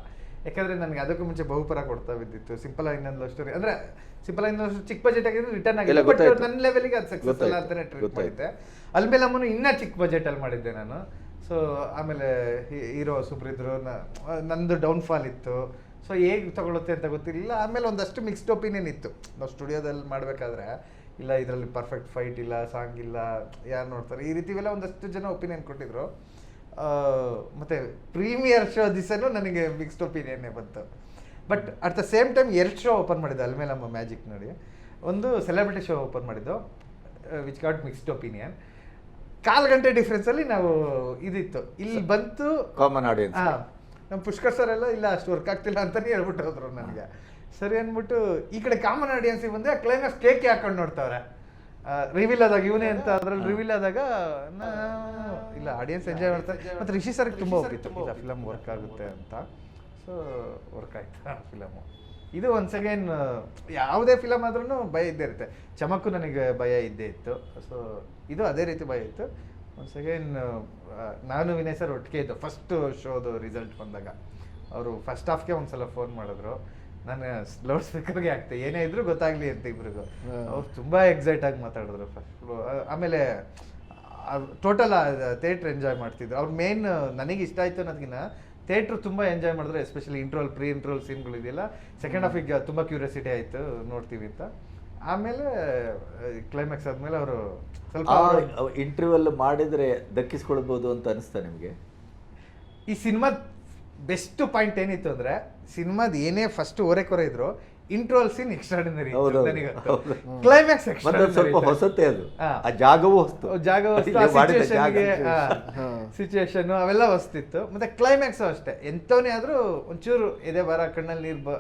ಯಾಕಂದ್ರೆ ನನಗೆ ಅದಕ್ಕೂ ಮುಂಚೆ ಬಹುಪರ ಕೊಡ್ತಾ ಬಿದ್ದಿತ್ತು. ಸಿಂಪಲ್ ಆಗಿ ನನ್ನ ಸ್ಟೋರಿ ಅಂದ್ರೆ ಸಿಂಪಲ್ ಆಗಿ ಇನ್ನೊಂದು ಚಿಕ್ಕ ಬಜೆಟ್ ಆಗಿದ್ರೆ ರಿಟರ್ನ್ ಆಗಿಲ್ಲ. ಬಟ್ ನನ್ನ ಲೆವೆಲ್ಗೆ ಅದು ಸಕ್ಸಸ್ ಅಲ್ಲ ಗೊತ್ತಾಯ್ತು, ಅಂತಾನೆ ಟ್ರೀಟ್ ಅಲ್ಲಿ ಮೇಲೆ ಅಲ್ಮೇಲಮ್ಮನು ಇನ್ನೂ ಚಿಕ್ಕ ಬಜೆಟ್ ಅಲ್ಲಿ ಮಾಡಿದ್ದೆ ನಾನು. ಸೊ ಆಮೇಲೆ ಹೀರೋ ಸುಬ್ರಿದ್ರು ನಂದು ಡೌನ್ಫಾಲ್ ಇತ್ತು. ಸೊ ಹೇಗೆ ತಗೊಳುತ್ತೆ ಅಂತ ಗೊತ್ತಿಲ್ಲ ಆಮೇಲೆ ಒಂದಷ್ಟು ಮಿಕ್ಸ್ಡ್ ಒಪಿನಿಯನ್ ಇತ್ತು. ನಾವು ಸ್ಟುಡಿಯೋದಲ್ಲಿ ಮಾಡಬೇಕಾದ್ರೆ ಇಲ್ಲ ಇದರಲ್ಲಿ ಪರ್ಫೆಕ್ಟ್ ಫೈಟ್ ಇಲ್ಲ ಸಾಂಗ್ ಇಲ್ಲ ಯಾರು ನೋಡ್ತಾರೆ? ಈ ರೀತಿವೆಲ್ಲ ಒಂದಷ್ಟು ಜನ ಒಪಿನಿಯನ್ ಕೊಟ್ಟಿದ್ರು. ಮತ್ತು ಪ್ರೀಮಿಯರ್ ಶೋ ದಿವಸನೂ ನನಗೆ ಮಿಕ್ಸ್ಡ್ ಒಪಿನಿಯನ್ನೇ ಬಂತು. But at the same time ಎರಡು ಶೋ ಓಪನ್ ಮಾಡಿದ್ದು ಅಲ್ಮೇಲಮ್ಮ ಮ್ಯಾಜಿಕ್ ನೋಡಿ. ಒಂದು ಸೆಲೆಬ್ರಿಟಿ ಶೋ ಓಪನ್ ಮಾಡಿದ್ದು ವಿಚ್ ಗಾಟ್ ಮಿಕ್ಸ್ಡ್ ಒಪಿನಿಯನ್ ಕಾಲು ಗಂಟೆ ಡಿಫ್ರೆನ್ಸಲ್ಲಿ ನಾವು ಇದಿತ್ತು. ಇಲ್ಲಿ ಬಂತು ಕಾಮನ್ ಆಡಿಯನ್ಸ್ ಹಾ ನಮ್ಮ ಪುಷ್ಕರ್ ಸರ್ ಎಲ್ಲ ಇಲ್ಲ ಅಷ್ಟು ವರ್ಕ್ ಆಗ್ತಿಲ್ಲ ಅಂತಲೇ ಹೇಳ್ಬಿಟ್ಟು ಹೋದ್ರು ನನಗೆ. ಸರಿ ಅಂದ್ಬಿಟ್ಟು ಈ ಕಡೆ ಕಾಮನ್ ಆಡಿಯನ್ಸಿಗೆ ಬಂದೆ ಕ್ಲೈಮ್ಯಾಕ್ಸ್ ಕೇಕ್ ಹಾಕೊಂಡು ನೋಡ್ತಾವ್ರೆ? ರಿವೀಲ್ ಆದಾಗ ಇವನೇ ಅಂತ ಅದ್ರಲ್ಲಿ ರಿವೀಲ್ ಆದಾಗ ಇಲ್ಲ ಆಡಿಯನ್ಸ್ ಎಂಜಾಯ್ ಮಾಡ್ತಾರೆ. ಮತ್ತೆ ರಿಷಿ ಸರ್ಗೆ ತುಂಬ ಒಪ್ಪಿತ್ತು ಇಲ್ಲ ಫಿಲಮ್ ವರ್ಕ್ ಆಗುತ್ತೆ ಅಂತ. ಸೊ ವರ್ಕ್ ಆಯ್ತು ಫಿಲಮು ಇದು ಒನ್ಸ್ ಅಗೇನ್ ಯಾವುದೇ ಫಿಲಮ್ ಆದ್ರೂ ಭಯ ಇದ್ದೇ ಇರುತ್ತೆ. ಚಮಕ್ಕು ನನಗೆ ಭಯ ಇದ್ದೇ ಇತ್ತು. ಸೊ ಇದು ಅದೇ ರೀತಿ ಭಯ ಇತ್ತು. ಒನ್ಸ್ ಅಗೇನ್ ನಾನು ವಿನಯ್ ಸರ್ ಒಟ್ಟಿಗೆ ಇದ್ದು ಫಸ್ಟ್ ಶೋದು ರಿಸಲ್ಟ್ ಬಂದಾಗ. ಅವರು ಫಸ್ಟ್ ಹಾಫ್ಗೆ ಒಂದ್ಸಲ ಫೋನ್ ಮಾಡಿದ್ರು. ನಾನು ಲೌಡ್ ಸ್ಪೀಕರ್ಗೆ ಆಗ್ತೆ. ಏನೇ ಇದ್ರು ಗೊತ್ತಾಗ್ಲಿ ಅಂತ ಇಬ್ರಿಗೂ. ಅವ್ರು ತುಂಬಾ ಎಕ್ಸೈಟ್ ಆಗಿ ಮಾತಾಡಿದ್ರು ಫಸ್ಟ್ ಆಮೇಲೆ ಟೋಟಲ್ ಥಿಯೇಟ್ರ್ ಎಂಜಾಯ್ ಮಾಡ್ತಿದ್ರು. ಅವ್ರು ಮೇನ್ ನನಗೆ ಇಷ್ಟ ಆಯ್ತು ಅನ್ನೋದಕ್ಕಿಂತ ಥಿಯೇಟ್ರ್ ತುಂಬ ಎಂಜಾಯ್ ಮಾಡಿದ್ರು ಎಸ್ಪೆಷಲಿ ಇಂಟ್ರೋಲ್ ಪ್ರೀ ಇಂಟ್ರೋಲ್ ಸೀನ್ಗಳು ಇದೆಯಲ್ಲ. ಸೆಕೆಂಡ್ ಹಾಫಿಗೆ ತುಂಬ ಕ್ಯೂರಿಯಾಸಿಟಿ ಆಯಿತು ನೋಡ್ತೀವಿ ಅಂತ. ಆಮೇಲೆ ಕ್ಲೈಮ್ಯಾಕ್ಸ್ ಆದಮೇಲೆ ಅವರು ಸ್ವಲ್ಪ ಇಂಟರ್ವ್ಯೂ ಅಲ್ಲಿ ಮಾಡಿದ್ರೆ ದಕ್ಕಿಸ್ಕೊಳ್ಬೋದು ಅಂತ ಅನಿಸ್ತಾ ನಿಮಗೆ? ಈ ಸಿನಿಮಾದ ಬೆಸ್ಟ್ ಪಾಯಿಂಟ್ ಏನಿತ್ತು ಅಂದ್ರೆ ಸಿನಿಮಾದ ಏನೇ ಫಸ್ಟ್ ಓರೆ ಕೊರೆ ಇದ್ರು ಇಂಟ್ರೋಲ್ ಸೀನ್ ಎಕ್ಸ್ಟ್ರಾಡಿನರಿ. ಕ್ಲೈಮ್ಯಾಕ್ಸ್ ಸ್ವಲ್ಪ ಹೊಸತೆ ಅದು. ಆ ಜಾಗವೂ ಹೊಸ್ತು. ಜಾಗ. ಸಿಚುವೇಶನ್ ಅವೆಲ್ಲ ಹೊಸ್ತಿತ್ತು. ಮತ್ತೆ ಕ್ಲೈಮ್ಯಾಕ್ಸ್ ಅಷ್ಟೇ. ಎಂತವನೇ ಆದ್ರೂ ಒಂಚೂರು ಎದೆ ಬರ ಕಣ್ಣಲ್ಲಿ ನೀರು ಬ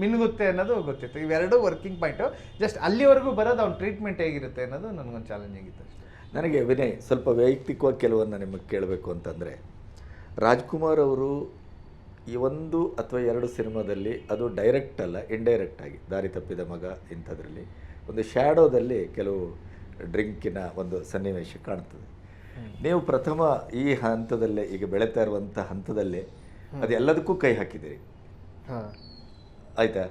ಮಿನುಗುತ್ತೆ ಅನ್ನೋದು ಗೊತ್ತಿತ್ತು. ಇವೆರಡು ವರ್ಕಿಂಗ್ ಪಾಯಿಂಟ್ ಜಸ್ಟ್ ಅಲ್ಲಿವರೆಗೂ ಬರೋದು ಅವ್ನ ಟ್ರೀಟ್ಮೆಂಟ್ ಹೇಗಿರುತ್ತೆ ಅನ್ನೋದು ನನಗೊಂದು ಚಾಲೆಂಜ್ ಆಗಿತ್ತು ಅಷ್ಟೇ. ನನಗೆ ವಿನಯ್ ಸ್ವಲ್ಪ ವೈಯಕ್ತಿಕವಾಗಿ ಕೆಲವನ್ನ ನಿಮಗೆ ಕೇಳಬೇಕು ಅಂತಂದರೆ ರಾಜ್ಕುಮಾರ್ ಅವರು ಈ ಒಂದು ಅಥವಾ ಎರಡು ಸಿನಿಮಾದಲ್ಲಿ ಅದು ಡೈರೆಕ್ಟ್ ಅಲ್ಲ ಇಂಡೈರೆಕ್ಟ್ ಆಗಿ. ದಾರಿ ತಪ್ಪಿದ ಮಗ ಇಂಥದ್ರಲ್ಲಿ. ಒಂದು ಶ್ಯಾಡೋದಲ್ಲಿ ಕೆಲವು ಡ್ರಿಂಕಿನ ಒಂದು ಸನ್ನಿವೇಶ ಕಾಣ್ತದೆ. ನೀವು ಪ್ರಥಮ ಈ ಹಂತದಲ್ಲೇ ಈಗ ಬೆಳೀತಾ ಇರುವಂಥ ಹಂತದಲ್ಲೇ ಅದೆಲ್ಲದಕ್ಕೂ ಕೈ ಹಾಕಿದ್ದೀರಿ. ಹಾಂ. ಆಯಿತಾ?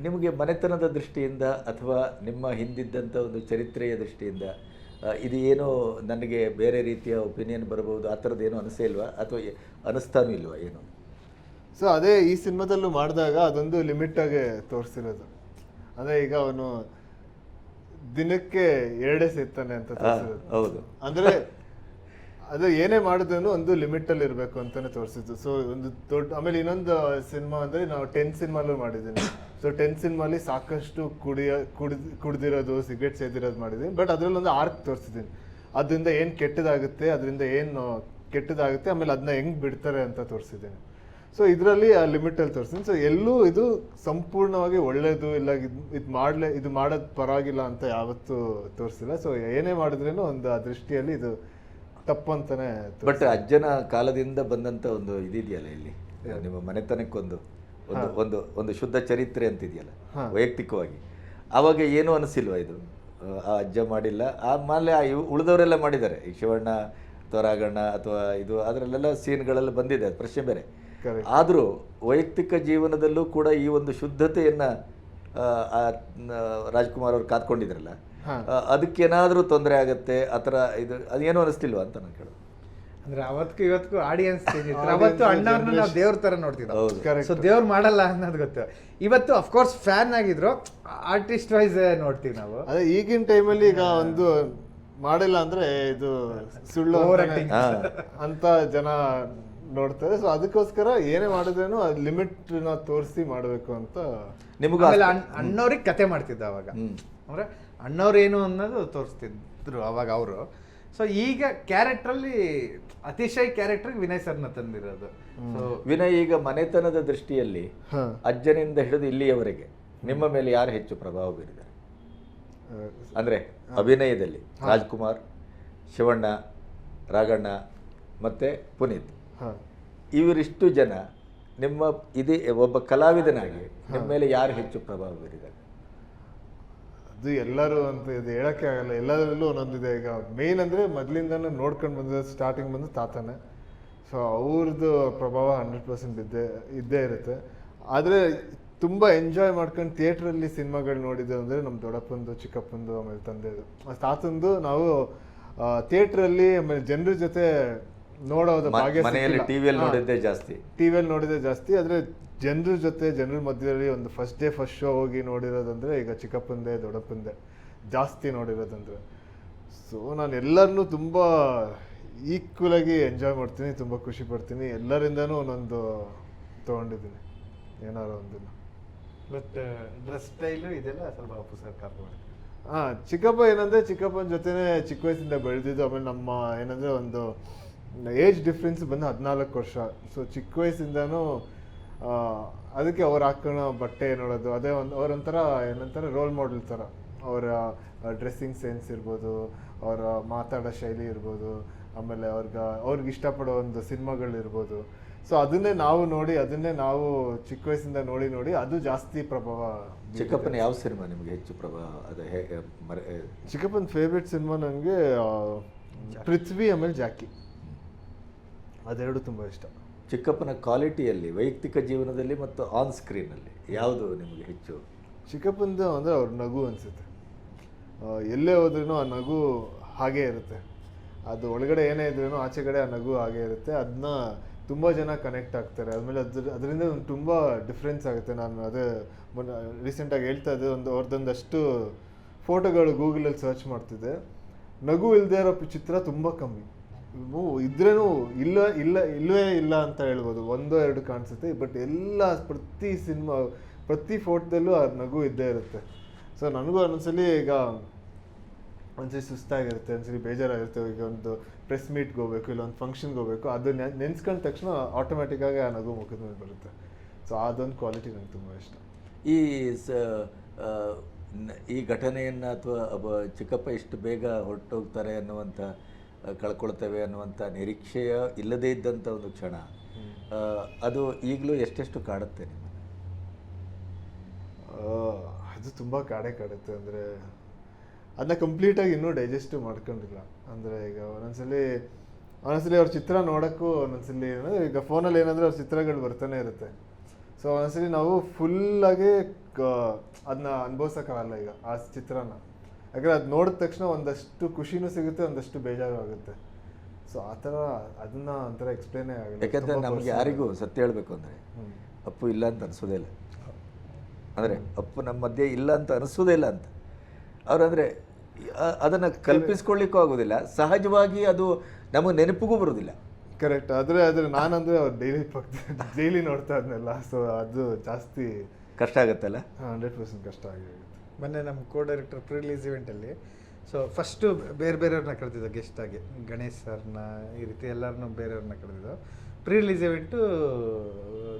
ನಿಮಗೆ ಮನೆತನದ ದೃಷ್ಟಿಯಿಂದ ಅಥವಾ ನಿಮ್ಮ ಹಿಂದಿದ್ದಂಥ ಒಂದು ಚರಿತ್ರೆಯ ದೃಷ್ಟಿಯಿಂದ ಇದು ಏನು ನನಗೆ ಬೇರೆ ರೀತಿಯ ಒಪಿನಿಯನ್ ಬರಬಹುದು ಆ ಥರದ್ದು ಏನು ಅನಿಸೇ ಇಲ್ವಾ? ಅಥವಾ ಅನಿಸ್ತಾನೂ ಇಲ್ವಾ ಏನು? ಸೊ ಅದೇ ಈ ಸಿನಿಮಾದಲ್ಲೂ ಮಾಡಿದಾಗ ಅದೊಂದು ಲಿಮಿಟ್ ಆಗಿ ತೋರಿಸಿರೋದು. ಅದೇ ಈಗ ಅವನು ದಿನಕ್ಕೆ ಎರಡೇ ಸೇರ್ತಾನೆ ಅಂತ ತೋರಿಸಿರೋದು. ಹೌದು. ಅಂದ್ರೆ ಅದು ಏನೇ ಮಾಡಿದ್ರು ಒಂದು ಲಿಮಿಟ್ ಅಲ್ಲಿ ಇರಬೇಕು ಅಂತಾನೆ ತೋರಿಸಿದ್ದು. ಸೊ ಒಂದು ದೊಡ್ಡ ಆಮೇಲೆ ಇನ್ನೊಂದು ಸಿನಿಮಾ ಅಂದ್ರೆ ನಾವು ಟೆನ್ ಸಿನಿಮಾಲೂ ಮಾಡಿದ್ದೀನಿ. ಸೊ ಟೆನ್ ಸಿನಿಮಾಲಿ ಸಾಕಷ್ಟು ಕುಡಿಯ ಕುಡಿದು ಕುಡ್ದಿರೋದು ಸಿಗರೇಟ್ ಸೇದಿರೋದು ಮಾಡಿದ್ದೀನಿ ಬಟ್ ಅದರಲ್ಲಿ ಒಂದು ಆರ್ಕ್ ತೋರಿಸಿದ್ದೀನಿ ಅದರಿಂದ ಏನು ಕೆಟ್ಟದಾಗುತ್ತೆ ಅದರಿಂದ ಏನು ಕೆಟ್ಟದಾಗುತ್ತೆ ಆಮೇಲೆ ಅದನ್ನ ಹೆಂಗ್ ಬಿಡ್ತಾರೆ ಅಂತ ತೋರಿಸಿದ್ದೀನಿ ಸೊ ಇದರಲ್ಲಿ ಆ ಲಿಮಿಟಲ್ಲಿ ತೋರಿಸ್ತೀನಿ ಸೊ ಎಲ್ಲೂ ಇದು ಸಂಪೂರ್ಣವಾಗಿ ಒಳ್ಳೆಯದು ಇಲ್ಲ ಇದು ಮಾಡಲೇ ಇದು ಮಾಡೋದು ಪರವಾಗಿಲ್ಲ ಅಂತ ಯಾವತ್ತೂ ತೋರಿಸಿಲ್ಲ. ಸೊ ಏನೇ ಮಾಡಿದ್ರೇನು ಒಂದು ಆ ದೃಷ್ಟಿಯಲ್ಲಿ ಇದು ತಪ್ಪು ಅಂತಾನೆ ಬಟ್ ಅಜ್ಜನ ಕಾಲದಿಂದ ಬಂದಂಥ ಒಂದು ಇದಿದೆಯಲ್ಲ ಇಲ್ಲಿ? ನಿಮ್ಮ ಮನೆತನಕ್ಕೊಂದು. ಒಂದು ಒಂದು ಒಂದು ಶುದ್ಧ ಚರಿತ್ರೆ ಅಂತಿದೆಯಲ್ಲ ವೈಯಕ್ತಿಕವಾಗಿ. ಆವಾಗ ಏನೂ ಅನಿಸಿಲ್ವ ಇದು? ಆ, ಅಜ್ಜ ಮಾಡಿಲ್ಲ ಆಮೇಲೆ ಆ ಇವ್- ಉಳಿದವರೆಲ್ಲ ಮಾಡಿದ್ದಾರೆ. ಈ ಶಿವಣ್ಣ ಅಥವಾ ರಾಘಣ್ಣ ಅಥವಾ ಇದು ಅದರಲ್ಲೆಲ್ಲ ಸೀನ್ಗಳೆಲ್ಲ ಬಂದಿದೆ ಅದು ಪ್ರಶ್ನೆ ಬೇರೆ. ಆದರೂ ವೈಯಕ್ತಿಕ ಜೀವನದಲ್ಲೂ ಕೂಡ ಈ ಒಂದು ಶುದ್ಧತೆಯನ್ನು ರಾಜ್ಕುಮಾರ್ ಅವ್ರು ಕಾದ್ಕೊಂಡಿದ್ರಲ್ಲ ಅದಕ್ಕೇನಾದರೂ ಅದಕ್ಕೇನಾದ್ರೂ ತೊಂದರೆ ಆಗುತ್ತೆ ಆ ಥರ ಇದು ಅದೇನು ಅನಿಸ್ತಿಲ್ವಾ ಅಂತ ನಾನು ಕೇಳೋದು. ಅಂದ್ರೆ ಅವತ್ತಿಗೂ ಇವತ್ತಿಗೂ ಆಡಿಯನ್ಸ್ ಅವತ್ತು ಅಣ್ಣವ್ರನ್ನ ನಾವು ದೇವ್ರ ತರ ನೋಡ್ತಿದ್ವಿ. ಸೊ ದೇವ್ರು ಮಾಡಲ್ಲ ಅನ್ನೋದು ಗೊತ್ತು. ಇವತ್ತು ಅಫ್ಕೋರ್ಸ್ ಫ್ಯಾನ್ ಆಗಿದ್ರು ಆರ್ಟಿಸ್ಟ್ ವೈಸ್ ನೋಡ್ತೀವಿ ನಾವು. ಅದೇ ಈಗಿನ ಟೈಮಲ್ಲಿ ಈಗ ಒಂದು ಮಾಡಿಲ್ಲ ಅಂದ್ರೆ ಇದು ಸುಳ್ಳು ಅಂತ ಜನ ನೋಡ್ತಾರೆ. ಸೊ ಅದಕ್ಕೋಸ್ಕರ ಏನೇ ಮಾಡಿದ್ರೇನು ಅದು ಲಿಮಿಟ್ನ ತೋರಿಸಿ ಮಾಡಬೇಕು ಅಂತ. ನಿಮಗೂ ಅಣ್ಣವ್ರಿಗೆ ಕತೆ ಮಾಡ್ತಿದ್ದ ಅವಾಗ. ಅಂದ್ರೆ ಅಂದ್ರೆ ಅಣ್ಣವ್ರೇನು ಅನ್ನೋದು ತೋರಿಸ್ತಿದ್ರು ಅವಾಗ ಅವರು. ಸೊ ಈಗ ಕ್ಯಾರೆಕ್ಟ್ರಲ್ಲಿ ಅತಿಶಯ್ ಕ್ಯಾರೆಕ್ಟರ್ ವಿನಯ್ ಸರ್ನ ತಂದಿರೋದು. ಸೊ ವಿನಯ್ ಈಗ ಮನೆತನದ ದೃಷ್ಟಿಯಲ್ಲಿ ಅಜ್ಜನಿಂದ ಹಿಡಿದು ಇಲ್ಲಿಯವರೆಗೆ ನಿಮ್ಮ ಮೇಲೆ ಯಾರು ಹೆಚ್ಚು ಪ್ರಭಾವ ಬೀರಿದ್ದಾರೆ? ಅಂದ್ರೆ ಅಭಿನಯದಲ್ಲಿ ರಾಜ್ಕುಮಾರ್ ಶಿವಣ್ಣ ರಾಘಣ್ಣ ಮತ್ತೆ ಪುನೀತ್. ಇವರಿಷ್ಟು ಜನ ನಿಮ್ಮ ಇದೇ ಒಬ್ಬ ಕಲಾವಿದನಾಗಿ ನಿಮ್ಮ ಮೇಲೆ ಯಾರು ಹೆಚ್ಚು ಪ್ರಭಾವ ಬೀರಿದ್ದಾರೆ? ಅದು ಎಲ್ಲರೂ ಅಂತ ಇದು ಹೇಳಕ್ಕೆ ಆಗಲ್ಲ. ಎಲ್ಲದರಲ್ಲೂ ಒಂದೊಂದಿದೆ ಈಗ ಮೇನ್ ಅಂದ್ರೆ ಮೊದ್ಲಿಂದನೂ ನೋಡ್ಕೊಂಡು ಬಂದ ಸ್ಟಾರ್ಟಿಂಗ್ ಬಂದು ತಾತನೇ. ಸೊ ಅವ್ರದ್ದು ಪ್ರಭಾವ ಹಂಡ್ರೆಡ್ ಪರ್ಸೆಂಟ್ ಇದ್ದೇ ಇದ್ದೇ ಇರುತ್ತೆ. ಆದರೆ ತುಂಬ ಎಂಜಾಯ್ ಮಾಡ್ಕೊಂಡು ಥಿಯೇಟ್ರಲ್ಲಿ ಸಿನಿಮಾಗಳು ನೋಡಿದ್ದು ಅಂದರೆ ನಮ್ಮ ದೊಡ್ಡಪ್ಪಂದು ಚಿಕ್ಕಪ್ಪಂದು ಆಮೇಲೆ ತಂದೆದು. ತಾತಂದು ನಾವು ಥಿಯೇಟ್ರಲ್ಲಿ ಆಮೇಲೆ ಜನರ ಜೊತೆ ನೋಡೋದು ಟಿವಿಯಲ್ಲಿ ನೋಡಿದ್ದೇ ಜಾಸ್ತಿ. ಟಿವಿಯಲ್ಲಿ ನೋಡಿದ್ರೆ ಜಾಸ್ತಿ. ಆದರೆ ಜನರ ಜೊತೆ ಜನರ ಮಧ್ಯದಲ್ಲಿ ಒಂದು ಫಸ್ಟ್ ಡೇ ಫಸ್ಟ್ ಶೋ ಹೋಗಿ ನೋಡಿರೋದಂದ್ರೆ ಈಗ ಚಿಕ್ಕಪ್ಪಂದೆ ದೊಡ್ಡಪ್ಪಂದೆ ಜಾಸ್ತಿ ನೋಡಿರೋದಂದ್ರೆ. ಸೊ ನಾನು ಎಲ್ಲರನ್ನೂ ತುಂಬ ಈಕ್ವಲಾಗಿ ಆಗಿ ಎಂಜಾಯ್ ಮಾಡ್ತೀನಿ ತುಂಬ ಖುಷಿ ಪಡ್ತೀನಿ. ಎಲ್ಲರಿಂದನೂ ಒಂದೊಂದು ತೊಗೊಂಡಿದ್ದೀನಿ. ಏನಾರು ಒಂದನ್ನು ಬಟ್ ಡ್ರೆಸ್ ಸ್ಟೈಲು ಇದೆಲ್ಲ ಸ್ವಲ್ಪ ಅಪ್ಪು ಸರ್ ಹಾ ಚಿಕ್ಕಪ್ಪ ಏನಂದ್ರೆ ಚಿಕ್ಕಪ್ಪನ ಜೊತೆನೆ ಚಿಕ್ಕ ವಯಸ್ಸಿಂದ ಬೆಳೆದಿದ್ದು ಆಮೇಲೆ ನಮ್ಮ ಏನಂದ್ರೆ ಒಂದು ಏಜ್ ಡಿಫ್ರೆನ್ಸ್ ಬಂದು ಹದಿನಾಲ್ಕು ವರ್ಷ. ಸೊ ಚಿಕ್ಕ ವಯಸ್ಸಿಂದನೂ ಅದಕ್ಕೆ ಅವ್ರು ಹಾಕೊಳ್ಳೋ ಬಟ್ಟೆ ನೋಡೋದು ಅದೇ ಒಂದು ಅವರೊಂಥರ ಏನಂತಾರೆ ರೋಲ್ ಮಾಡೆಲ್ ಥರ ಅವರ ಡ್ರೆಸ್ಸಿಂಗ್ ಸೆನ್ಸ್ ಇರ್ಬೋದು ಅವರ ಮಾತಾಡೋ ಶೈಲಿ ಇರ್ಬೋದು ಆಮೇಲೆ ಅವ್ರಿಗೆ ಅವ್ರಿಗೆ ಇಷ್ಟಪಡೋ ಒಂದು ಸಿನಿಮಾಗಳಿರ್ಬೋದು ಸೊ ಅದನ್ನೇ ನಾವು ನೋಡಿ ಅದನ್ನೇ ನಾವು ಚಿಕ್ಕ ವಯಸ್ಸಿಂದ ನೋಡಿ ನೋಡಿ ಅದು ಜಾಸ್ತಿ ಪ್ರಭಾವ ಚಿಕ್ಕಪ್ಪನ ಯಾವ ಸಿನಿಮಾ ನಿಮಗೆ ಹೆಚ್ಚು ಪ್ರಭಾವ ಅದು ಚಿಕ್ಕಪ್ಪನ ಫೇವ್ರೆಟ್ ಸಿನಿಮಾ ನನಗೆ ಪೃಥ್ವಿ ಆಮೇಲೆ ಜಾಕಿ. ಅದೆರಡು ತುಂಬ ಇಷ್ಟ. ಚಿಕ್ಕಪ್ಪನ ಕ್ವಾಲಿಟಿಯಲ್ಲಿ, ವೈಯಕ್ತಿಕ ಜೀವನದಲ್ಲಿ ಮತ್ತು ಆನ್ ಸ್ಕ್ರೀನಲ್ಲಿ ಯಾವುದು ನಿಮಗೆ ಹೆಚ್ಚು? ಚಿಕ್ಕಪ್ಪಂದು ಅಂದರೆ ಅವ್ರ ನಗು ಅನಿಸುತ್ತೆ. ಎಲ್ಲೇ ಹೋದ್ರೂ ಆ ನಗು ಹಾಗೇ ಇರುತ್ತೆ. ಅದು ಒಳಗಡೆ ಏನೇ ಇದ್ರೂ ಆಚೆಗಡೆ ಆ ನಗು ಹಾಗೇ ಇರುತ್ತೆ. ಅದನ್ನ ತುಂಬ ಜನ ಕನೆಕ್ಟ್ ಆಗ್ತಾರೆ. ಆದಮೇಲೆ ಅದ್ರ, ಅದರಿಂದ ಒಂದು ತುಂಬ ಡಿಫ್ರೆನ್ಸ್ ಆಗುತ್ತೆ. ನಾನು ಅದೇ ಮೊನ್ನೆ ರೀಸೆಂಟಾಗಿ ಹೇಳ್ತಾ ಇದ್ದೆ, ಒಂದು ಅವ್ರದ್ದೊಂದಷ್ಟು ಫೋಟೋಗಳು ಗೂಗಲಲ್ಲಿ ಸರ್ಚ್ ಮಾಡ್ತಿದ್ದೆ. ನಗು ಇಲ್ಲದೆ ಇರೋ ಚಿತ್ರ ತುಂಬ ಕಮ್ಮಿ. ಇವು ಇದ್ರೇನು ಇಲ್ಲ ಇಲ್ಲ, ಇಲ್ಲವೇ ಇಲ್ಲ ಅಂತ ಹೇಳ್ಬೋದು. ಒಂದೋ ಎರಡು ಕಾಣಿಸುತ್ತೆ ಬಟ್ ಎಲ್ಲ ಪ್ರತಿ ಸಿನಿಮಾ, ಪ್ರತಿ ಫೋಟೋದಲ್ಲೂ ಆ ನಗು ಇದ್ದೇ ಇರುತ್ತೆ. ಸೊ ನನಗೂ ಒಂದೊಂದ್ಸಲಿ ಈಗ ಒಂದ್ಸಲಿ ಸುಸ್ತಾಗಿರುತ್ತೆ, ಒಂದ್ಸಲಿ ಬೇಜಾರಾಗಿರುತ್ತೆ. ಈಗ ಒಂದು ಪ್ರೆಸ್ ಮೀಟ್ಗೆ ಹೋಗ್ಬೇಕು, ಇಲ್ಲ ಒಂದು ಫಂಕ್ಷನ್ಗೆ ಹೋಗ್ಬೇಕು, ಅದು ನೆನ್ಸ್ಕೊಂಡ ತಕ್ಷಣ ಆಟೋಮೆಟಿಕ್ಕಾಗಿ ಆ ನಗು ಮುಖದ ಮೇಲೆ ಬರುತ್ತೆ. ಸೊ ಅದೊಂದು ಕ್ವಾಲಿಟಿ ನಂಗೆ ತುಂಬ ಇಷ್ಟ. ಈ ಸ ಈ ಘಟನೆಯನ್ನು ಅಥವಾ ಚಿಕ್ಕಪ್ಪ ಎಷ್ಟು ಬೇಗ ಹೊರಟೋಗ್ತಾರೆ ಅನ್ನುವಂಥ ಕಳ್ಕೊಳ್ತೇವೆ ಅನ್ನುವಂಥ ನಿರೀಕ್ಷೆಯ ಇಲ್ಲದೇ ಇದ್ದಂಥ ಒಂದು ಕ್ಷಣ. ಅದು ಈಗಲೂ ಎಷ್ಟೆಷ್ಟು ಕಾಡುತ್ತೆ ನಿಮ್ಮ ಅದು ತುಂಬ ಕಾಡೆ ಕಾಡುತ್ತೆ. ಅಂದರೆ ಅದನ್ನ ಕಂಪ್ಲೀಟಾಗಿ ಇನ್ನೂ ಡೈಜೆಸ್ಟ್ ಮಾಡ್ಕೊಂಡಿಲ್ಲ. ಅಂದರೆ ಈಗ ಒಂದೊಂದ್ಸಲಿ ಒಂದೊಂದ್ಸಲಿ ಅವ್ರ ಚಿತ್ರ ನೋಡೋಕ್ಕೂ ಒಂದೊಂದ್ಸಲಿ ಏನಂದ್ರೆ ಈಗ ಫೋನಲ್ಲಿ ಏನಂದ್ರೆ ಅವ್ರ ಚಿತ್ರಗಳು ಬರ್ತಾನೆ ಇರುತ್ತೆ. ಸೊ ಒಂದೊಂದ್ಸಲಿ ನಾವು ಫುಲ್ಲಾಗಿ ಅದನ್ನ ಅನುಭವಿಸೋಕ್ಕಾಗಲ್ಲ ಈಗ ಆ ಚಿತ್ರನ. ಯಾಕಂದ್ರೆ ಅದು ನೋಡಿದ ತಕ್ಷಣ ಒಂದಷ್ಟು ಖುಷಿನೂ ಸಿಗುತ್ತೆ ಒಂದಷ್ಟು ಬೇಜಾರು ಆಗುತ್ತೆ ಸೊ ಆ ಥರ ಅದನ್ನ ಒಂಥರ ಎಕ್ಸ್ಪ್ಲೇನೇ ಆಗಲ್ಲ. ಯಾಕಂದರೆ ನಮಗೆ ಯಾರಿಗೂ ಸತ್ಯ ಹೇಳಬೇಕು ಅಂದರೆ. ಅಪ್ಪು ಇಲ್ಲ ಅಂತ ಅನಿಸೋದೇ ಇಲ್ಲ. ಅಂದರೆ ಅಪ್ಪು ನಮ್ಮ ಮಧ್ಯೆ ಇಲ್ಲ ಅಂತ ಅನಿಸೋದೇ ಇಲ್ಲ ಅಂತ. ಅವ್ರಂದರೆ ಅದನ್ನು ಕಲ್ಪಿಸ್ಕೊಳ್ಳಿಕ್ಕೂ ಆಗೋದಿಲ್ಲ. ಸಹಜವಾಗಿ ಅದು ನಮಗೆ ನೆನಪಿಗೂ ಬರೋದಿಲ್ಲ. ಕರೆಕ್ಟ್ ಆದರೆ ಆದರೆ ನಾನಂದರೆ ಅವ್ರು ಡೈಲಿ ಪಕ್ಕ ಡೈಲಿ ನೋಡ್ತಾ ಇದ್ನಲ್ಲ. ಸೊ ಅದು ಜಾಸ್ತಿ ಕಷ್ಟ ಆಗುತ್ತಲ್ಲ? ಹಂಡ್ರೆಡ್ ಪರ್ಸೆಂಟ್ ಕಷ್ಟ ಆಗಿರುತ್ತೆ ಮೊನ್ನೆ ನಮ್ಮ ಕೋ ಡೈರೆಕ್ಟರ್ ಪ್ರೀ ರಿಲೀಸ್ ಇವೆಂಟಲ್ಲಿ ಸೊ ಫಸ್ಟು ಬೇರೆ ಬೇರೆಯವ್ರನ್ನ ಕರೆದಿದ್ದು ಗೆಸ್ಟ್ ಆಗಿ. ಗಣೇಶ್ ಸರ್ನ ಈ ರೀತಿ ಎಲ್ಲರನ್ನೂ ಬೇರೆಯವ್ರನ್ನ ಕರೆದಿದ್ದು. ಪ್ರೀ ರಿಲೀಸ್ ಇವೆಂಟು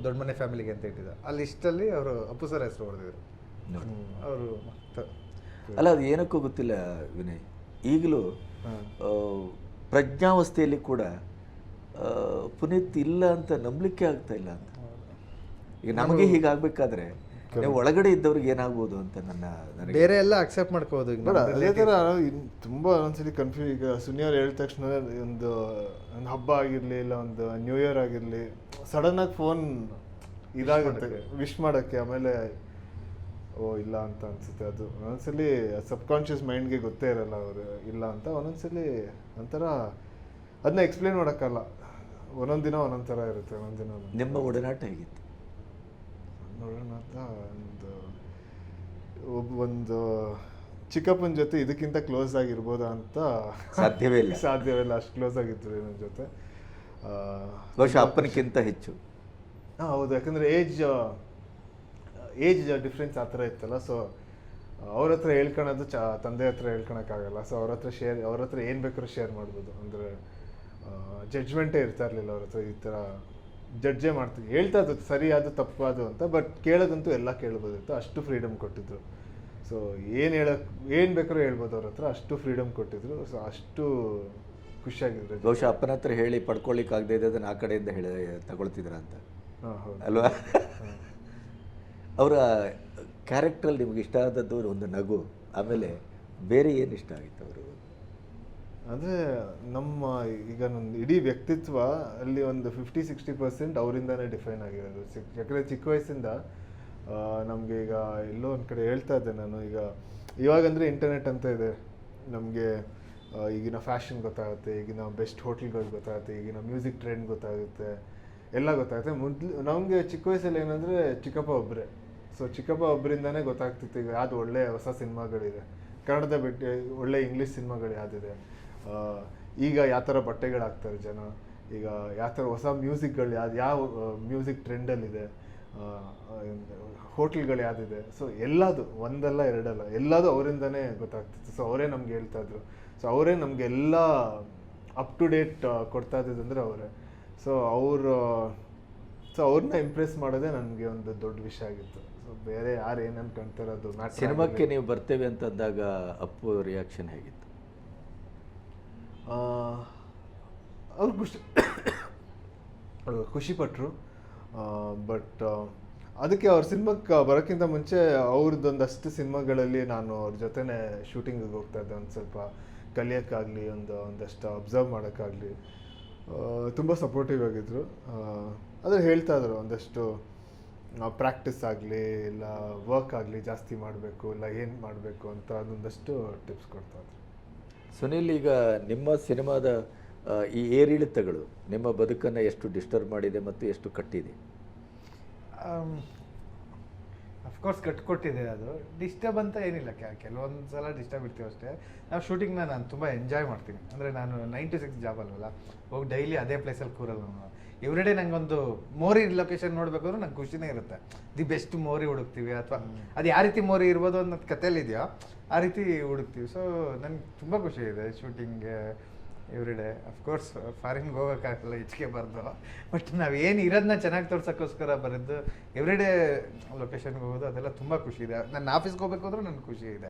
ದೊಡ್ಡ ಮನೆ ಫ್ಯಾಮಿಲಿಗೆ ಅಂತ ಇಟ್ಟಿದ್ದ. ಅಲ್ಲಿ ಇಷ್ಟಲ್ಲಿ ಅವರು ಅಪ್ಪು ಸರ್ ಹೆಸರು ಹೊಡೆದಿದ್ರು. ಅವರು ಅಲ್ಲ ಅದು ಏನಕ್ಕೂ ಗೊತ್ತಿಲ್ಲ ವಿನಯ್. ಈಗಲೂ ಪ್ರಜ್ಞಾವಸ್ಥೆಯಲ್ಲಿ ಕೂಡ ಪುನೀತ್ ಇಲ್ಲ ಅಂತ ನಂಬಲಿಕ್ಕೆ ಆಗ್ತಾ ಇಲ್ಲ ಅಂತ. ಈಗ ನಮಗೆ ಹೀಗಾಗಬೇಕಾದ್ರೆ ಒಳಗಡೆ ಇದ್ದವ್ರಿಗೆ ಏನಾಗ್ಬೋದು ಅಂತ ನನ್ನ ಬೇರೆ ಎಲ್ಲ ಅಕ್ಸೆಪ್ಟ್ ಮಾಡ್ಕೋಬೋದು ಅದೇ ಥರ ಇನ್- ತುಂಬಾ ಒಂದ್ಸಲಿ ಕನ್ಫ್ಯೂಸ್ ಈಗ ಸುನಿಯವ್ರು ಹೇಳಿದ ತಕ್ಷಣ ಒಂದು ಒಂದು ಹಬ್ಬ ಆಗಿರ್ಲಿ ಇಲ್ಲ ಒಂದು ನ್ಯೂ ಇಯರ್ ಆಗಿರ್ಲಿ ಸಡನ್ ಆಗಿ ಫೋನ್ ಇದಾಗುತ್ತೆ. ವಿಶ್ ಮಾಡೋಕ್ಕೆ. ಆಮೇಲೆ ಓ ಇಲ್ಲ ಅಂತ ಅನ್ಸುತ್ತೆ ಅದು. ಒಂದೊಂದ್ಸಲಿ ಸಬ್ ಕಾನ್ಶಿಯಸ್ ಮೈಂಡ್ಗೆ ಗೊತ್ತೇ ಇರಲ್ಲ ಅವರು ಇಲ್ಲ ಅಂತ. ಒಂದೊಂದ್ಸಲಿ ಒಂಥರ ಅದನ್ನ ಎಕ್ಸ್ಪ್ಲೇನ್ ಮಾಡೋಕ್ಕಲ್ಲ. ಒಂದೊಂದು ದಿನ ಒಂದೊಂದು ಥರ ಇರುತ್ತೆ ಒಂದೊಂದು ದಿನ ನಿಮ್ಮ ಒಡನಾಟ ಹೇಗಿತ್ತು? ನೋಡೋಣ ಅಂತ ಒಂದು ಒಬ್ಬ ಒಂದು ಚಿಕ್ಕಪ್ಪನ ಜೊತೆ ಇದಕ್ಕಿಂತ ಕ್ಲೋಸ್ ಆಗಿರ್ಬೋದಾ ಅಂತ ಸಾಧ್ಯವೇ ಇಲ್ಲ. ಸಾಧ್ಯವಿಲ್ಲ ಅಷ್ಟು ಕ್ಲೋಸ್ ಆಗಿದ್ರು ನನ್ನ ಜೊತೆ. ಬಹುಶಃ ಅಪ್ಪನಕ್ಕಿಂತ ಹೆಚ್ಚು. ಹಾಂ ಹೌದು. ಯಾಕಂದರೆ ಏಜ್ ಏಜ್ ಡಿಫ್ರೆನ್ಸ್ ಆ ಥರ ಇತ್ತಲ್ಲ. ಸೊ ಅವ್ರ ಹತ್ರ ಹೇಳ್ಕೊಳೋದು ಚ ತಂದೆ ಹತ್ರ ಹೇಳ್ಕೊಳಕ್ಕಾಗಲ್ಲ. ಸೊ ಅವ್ರ ಹತ್ರ ಶೇರ್ ಅವ್ರ ಹತ್ರ ಏನು ಬೇಕಾದ್ರೂ ಶೇರ್ ಮಾಡ್ಬೋದು. ಅಂದರೆ ಜಡ್ಜ್ಮೆಂಟೇ ಇರ್ತಾ ಇರಲಿಲ್ಲ ಅವ್ರ ಹತ್ರ ಈ ಥರ ಜಡ್ಜೇ ಮಾಡ್ತೀವಿ. ಹೇಳ್ತಾ ಅದು ತಪ್ಪು ಅದು ಅಂತ ಬಟ್ ಕೇಳೋದಂತೂ ಎಲ್ಲ ಕೇಳ್ಬೋದಿತ್ತು. ಅಷ್ಟು ಫ್ರೀಡಮ್ ಕೊಟ್ಟಿದ್ರು. ಸೊ ಏನು ಹೇಳಕ್ ಏನು ಬೇಕಾದ್ರೂ ಹೇಳ್ಬೋದು ಅವ್ರ ಹತ್ರ. ಅಷ್ಟು ಫ್ರೀಡಮ್ ಕೊಟ್ಟಿದ್ರು. ಸೊ ಅಷ್ಟು ಖುಷಿಯಾಗಿದ್ರು. ಬಹುಶಃ ಅಪ್ಪನ ಹತ್ರ ಹೇಳಿ ಪಡ್ಕೊಳ್ಳಿಕ್ಕಾಗದೇ ಅದನ್ನು ಆ ಕಡೆಯಿಂದ ಹೇಳಿ ತಗೊಳ್ತಿದ್ರ ಅಂತ. ಹಾಂ ಹೌದು. ಅಲ್ವಾ? ಅವರ ಕ್ಯಾರೆಕ್ಟ್ರಲ್ಲಿ ನಿಮ್ಗೆ ಇಷ್ಟ ಆದದ್ದು ಒಂದು ನಗು. ಆಮೇಲೆ ಬೇರೆ ಏನು ಇಷ್ಟ ಆಗಿತ್ತು ಅವರು ಅಂದರೆ ನಮ್ಮ ಈಗ ನನ್ನ ಇಡೀ ವ್ಯಕ್ತಿತ್ವ ಅಲ್ಲಿ ಒಂದು ಫಿಫ್ಟಿ ಸಿಕ್ಸ್ಟಿ ಪರ್ಸೆಂಟ್ ಅವರಿಂದನೇ ಡಿಫೈನ್ ಆಗಿರೋದು. ಚಿಕ್ಕ ಯಾಕಂದರೆ ಚಿಕ್ಕ ವಯಸ್ಸಿಂದ ನಮಗೆ ಈಗ ಎಲ್ಲೋ ಒಂದು ಕಡೆ ಹೇಳ್ತಾ ಇದ್ದೆ ನಾನು. ಈಗ ಇವಾಗಂದರೆ ಇಂಟರ್ನೆಟ್ ಅಂತ ಇದೆ. ನಮಗೆ ಈಗಿನ ಫ್ಯಾಷನ್ ಗೊತ್ತಾಗುತ್ತೆ, ಈಗಿನ ಬೆಸ್ಟ್ ಹೋಟ್ಲ್ಗಳು ಗೊತ್ತಾಗುತ್ತೆ, ಈಗಿನ ಮ್ಯೂಸಿಕ್ ಟ್ರೆಂಡ್ ಗೊತ್ತಾಗುತ್ತೆ, ಎಲ್ಲ ಗೊತ್ತಾಗುತ್ತೆ. ಮೊದಲು ನಮಗೆ ಚಿಕ್ಕ ವಯಸ್ಸಲ್ಲಿ ಏನಂದರೆ ಚಿಕ್ಕಪ್ಪ ಒಬ್ಬರೇ ಸೊ ಚಿಕ್ಕಪ್ಪ ಒಬ್ಬರಿಂದನೇ ಗೊತ್ತಾಗ್ತಿತ್ತು ಈಗ ಯಾವ್ದು ಒಳ್ಳೆ ಹೊಸ ಸಿನಿಮಾಗಳಿದೆ. ಕನ್ನಡದ ಬಿಟ್ಟು ಒಳ್ಳೆ ಇಂಗ್ಲೀಷ್ ಸಿನಿಮಾಗಳು ಯಾವುದಿದೆ? ಈಗ ಯಾವ ಥರ ಬಟ್ಟೆಗಳಾಗ್ತಾರೆ ಜನ? ಈಗ ಯಾವ ಥರ ಹೊಸ ಮ್ಯೂಸಿಕ್ಗಳು ಯಾವ್ದು ಯಾವ ಮ್ಯೂಸಿಕ್ ಟ್ರೆಂಡಲ್ಲಿದೆ? ಹೋಟ್ಲ್ಗಳು ಯಾವುದಿದೆ? ಸೊ ಎಲ್ಲದು ಒಂದಲ್ಲ ಎರಡಲ್ಲ ಎಲ್ಲದು ಅವರಿಂದನೇ ಗೊತ್ತಾಗ್ತಿತ್ತು. ಸೊ ಅವರೇ ನಮ್ಗೆ ಹೇಳ್ತಾ ಇದ್ರು. ಸೊ ಅವರೇ ನಮಗೆಲ್ಲ ಅಪ್ ಟು ಡೇಟ್ ಕೊಡ್ತಾ ಇದ್ದಿದ್ದು ಅವರೇ. ಸೊ ಅವರು ಸೊ ಅವ್ರನ್ನ ಇಂಪ್ರೆಸ್ ಮಾಡೋದೇ ನನಗೆ ಒಂದು ದೊಡ್ಡ ವಿಷಯ ಆಗಿತ್ತು. ಸೊ ಬೇರೆ ಯಾರು ಏನು ಅನ್ಕೊಂತಾರೆ ಅದು ಸಿನಿಮಾಕ್ಕೆ. ನೀವು ಬರ್ತೇವೆ ಅಂತಂದಾಗ ಅಪ್ಪು ರಿಯಾಕ್ಷನ್ ಹೇಗಿತ್ತು? ಅವ್ರು ಖುಷಿ ಖುಷಿಪಟ್ಟರು ಬಟ್ ಅದಕ್ಕೆ ಅವ್ರ ಸಿನಿಮಾಕ್ಕೆ ಬರೋಕ್ಕಿಂತ ಮುಂಚೆ ಅವ್ರದ್ದೊಂದಷ್ಟು ಸಿನಿಮಾಗಳಲ್ಲಿ ನಾನು ಅವ್ರ ಜೊತೆನೇ ಶೂಟಿಂಗಿಗೆ ಹೋಗ್ತಾ ಇದ್ದೆ ಒಂದು ಸ್ವಲ್ಪ. ಕಲಿಯೋಕ್ಕಾಗಲಿ, ಒಂದು, ಒಂದಷ್ಟು ಅಬ್ಸರ್ವ್ ಮಾಡೋಕ್ಕಾಗಲಿ. ತುಂಬ ಸಪೋರ್ಟಿವ್ ಆಗಿದ್ದರು ಅದ್ರ ಹೇಳ್ತಾ ಇದ್ರು ಒಂದಷ್ಟು ಪ್ರಾಕ್ಟೀಸ್ ಆಗಲಿ, ಇಲ್ಲ ವರ್ಕ್ ಆಗಲಿ ಜಾಸ್ತಿ ಮಾಡಬೇಕು, ಇಲ್ಲ ಏನು ಮಾಡಬೇಕು ಅಂತ ಅದೊಂದಷ್ಟು ಟಿಪ್ಸ್ ಕೊಡ್ತಾ ಇದ್ರು. ಸುನಿಲ್ ಈಗ ನಿಮ್ಮ ಸಿನಿಮಾದ ಈ ಏರಿಳಿತಗಳು ನಿಮ್ಮ ಬದುಕನ್ನು ಎಷ್ಟು ಡಿಸ್ಟರ್ಬ್ ಮಾಡಿದೆ ಮತ್ತು ಎಷ್ಟು ಕಟ್ಟಿದೆ? ಅಫ್ಕೋರ್ಸ್ ಕಟ್ಕೊಟ್ಟಿದೆ ಅದು. ಡಿಸ್ಟರ್ಬ್ ಅಂತ ಏನಿಲ್ಲ ಕೆಲವೊಂದು ಸಲ ಡಿಸ್ಟರ್ಬ್ ಇರ್ತೀವಿ ಅಷ್ಟೇ. ನಾವು ಶೂಟಿಂಗ್ನ ನಾನು ತುಂಬ ಎಂಜಾಯ್ ಮಾಡ್ತೀನಿ. ಅಂದರೆ ನಾನು ನೈನ್ ಟು ಸಿಕ್ಸ್ ಜಾಬ್ ಅಲ್ವಲ್ಲ ಹೋಗಿ ಡೈಲಿ ಅದೇ ಪ್ಲೇಸಲ್ಲಿ ಕೂರಲ್ಲ ನಾನು. ಎವ್ರಿಡೇ ಒಂದು ಮೋರಿ ಲೊಕೇಶನ್ ನೋಡಬೇಕು ಅಂದ್ರೆ ನಂಗೆ ಖುಷಿನೇ ಇರುತ್ತೆ. ದಿ ಬೆಸ್ಟ್ ಮೋರಿ ಹುಡುಕ್ತೀವಿ ಅಥವಾ ಅದು ಯಾವ ರೀತಿ ಮೋರಿ ಇರ್ಬೋದು ಅನ್ನೋದು ಕಥೆಯಲ್ಲಿದೆಯೋ ಆ ರೀತಿ ಹುಡುಕ್ತೀವಿ. ಸೊ ನನಗೆ ತುಂಬ ಖುಷಿ ಇದೆ ಶೂಟಿಂಗ್ ಎವ್ರಿಡೇ ಅಫ್ಕೋರ್ಸ್ ಫಾರಿನ್ಗೆ ಹೋಗೋಕ್ಕಾಗಲ್ಲ, ಹೆಚ್ಚಿಗೆ ಬರೆದು. ಬಟ್ ನಾವು ಏನು ಇರೋದನ್ನ ಚೆನ್ನಾಗಿ ತೋರ್ಸೋಕ್ಕೋಸ್ಕರ ಬರೆದು ಎವ್ರಿಡೇ ಲೊಕೇಶನ್ಗೆ ಹೋಗೋದು, ಅದೆಲ್ಲ ತುಂಬ ಖುಷಿ ಇದೆ. ನನ್ನ ಆಫೀಸ್ಗೆ ಹೋಗ್ಬೇಕು ಅಂದ್ರೆ ನನಗೆ ಖುಷಿ ಇದೆ.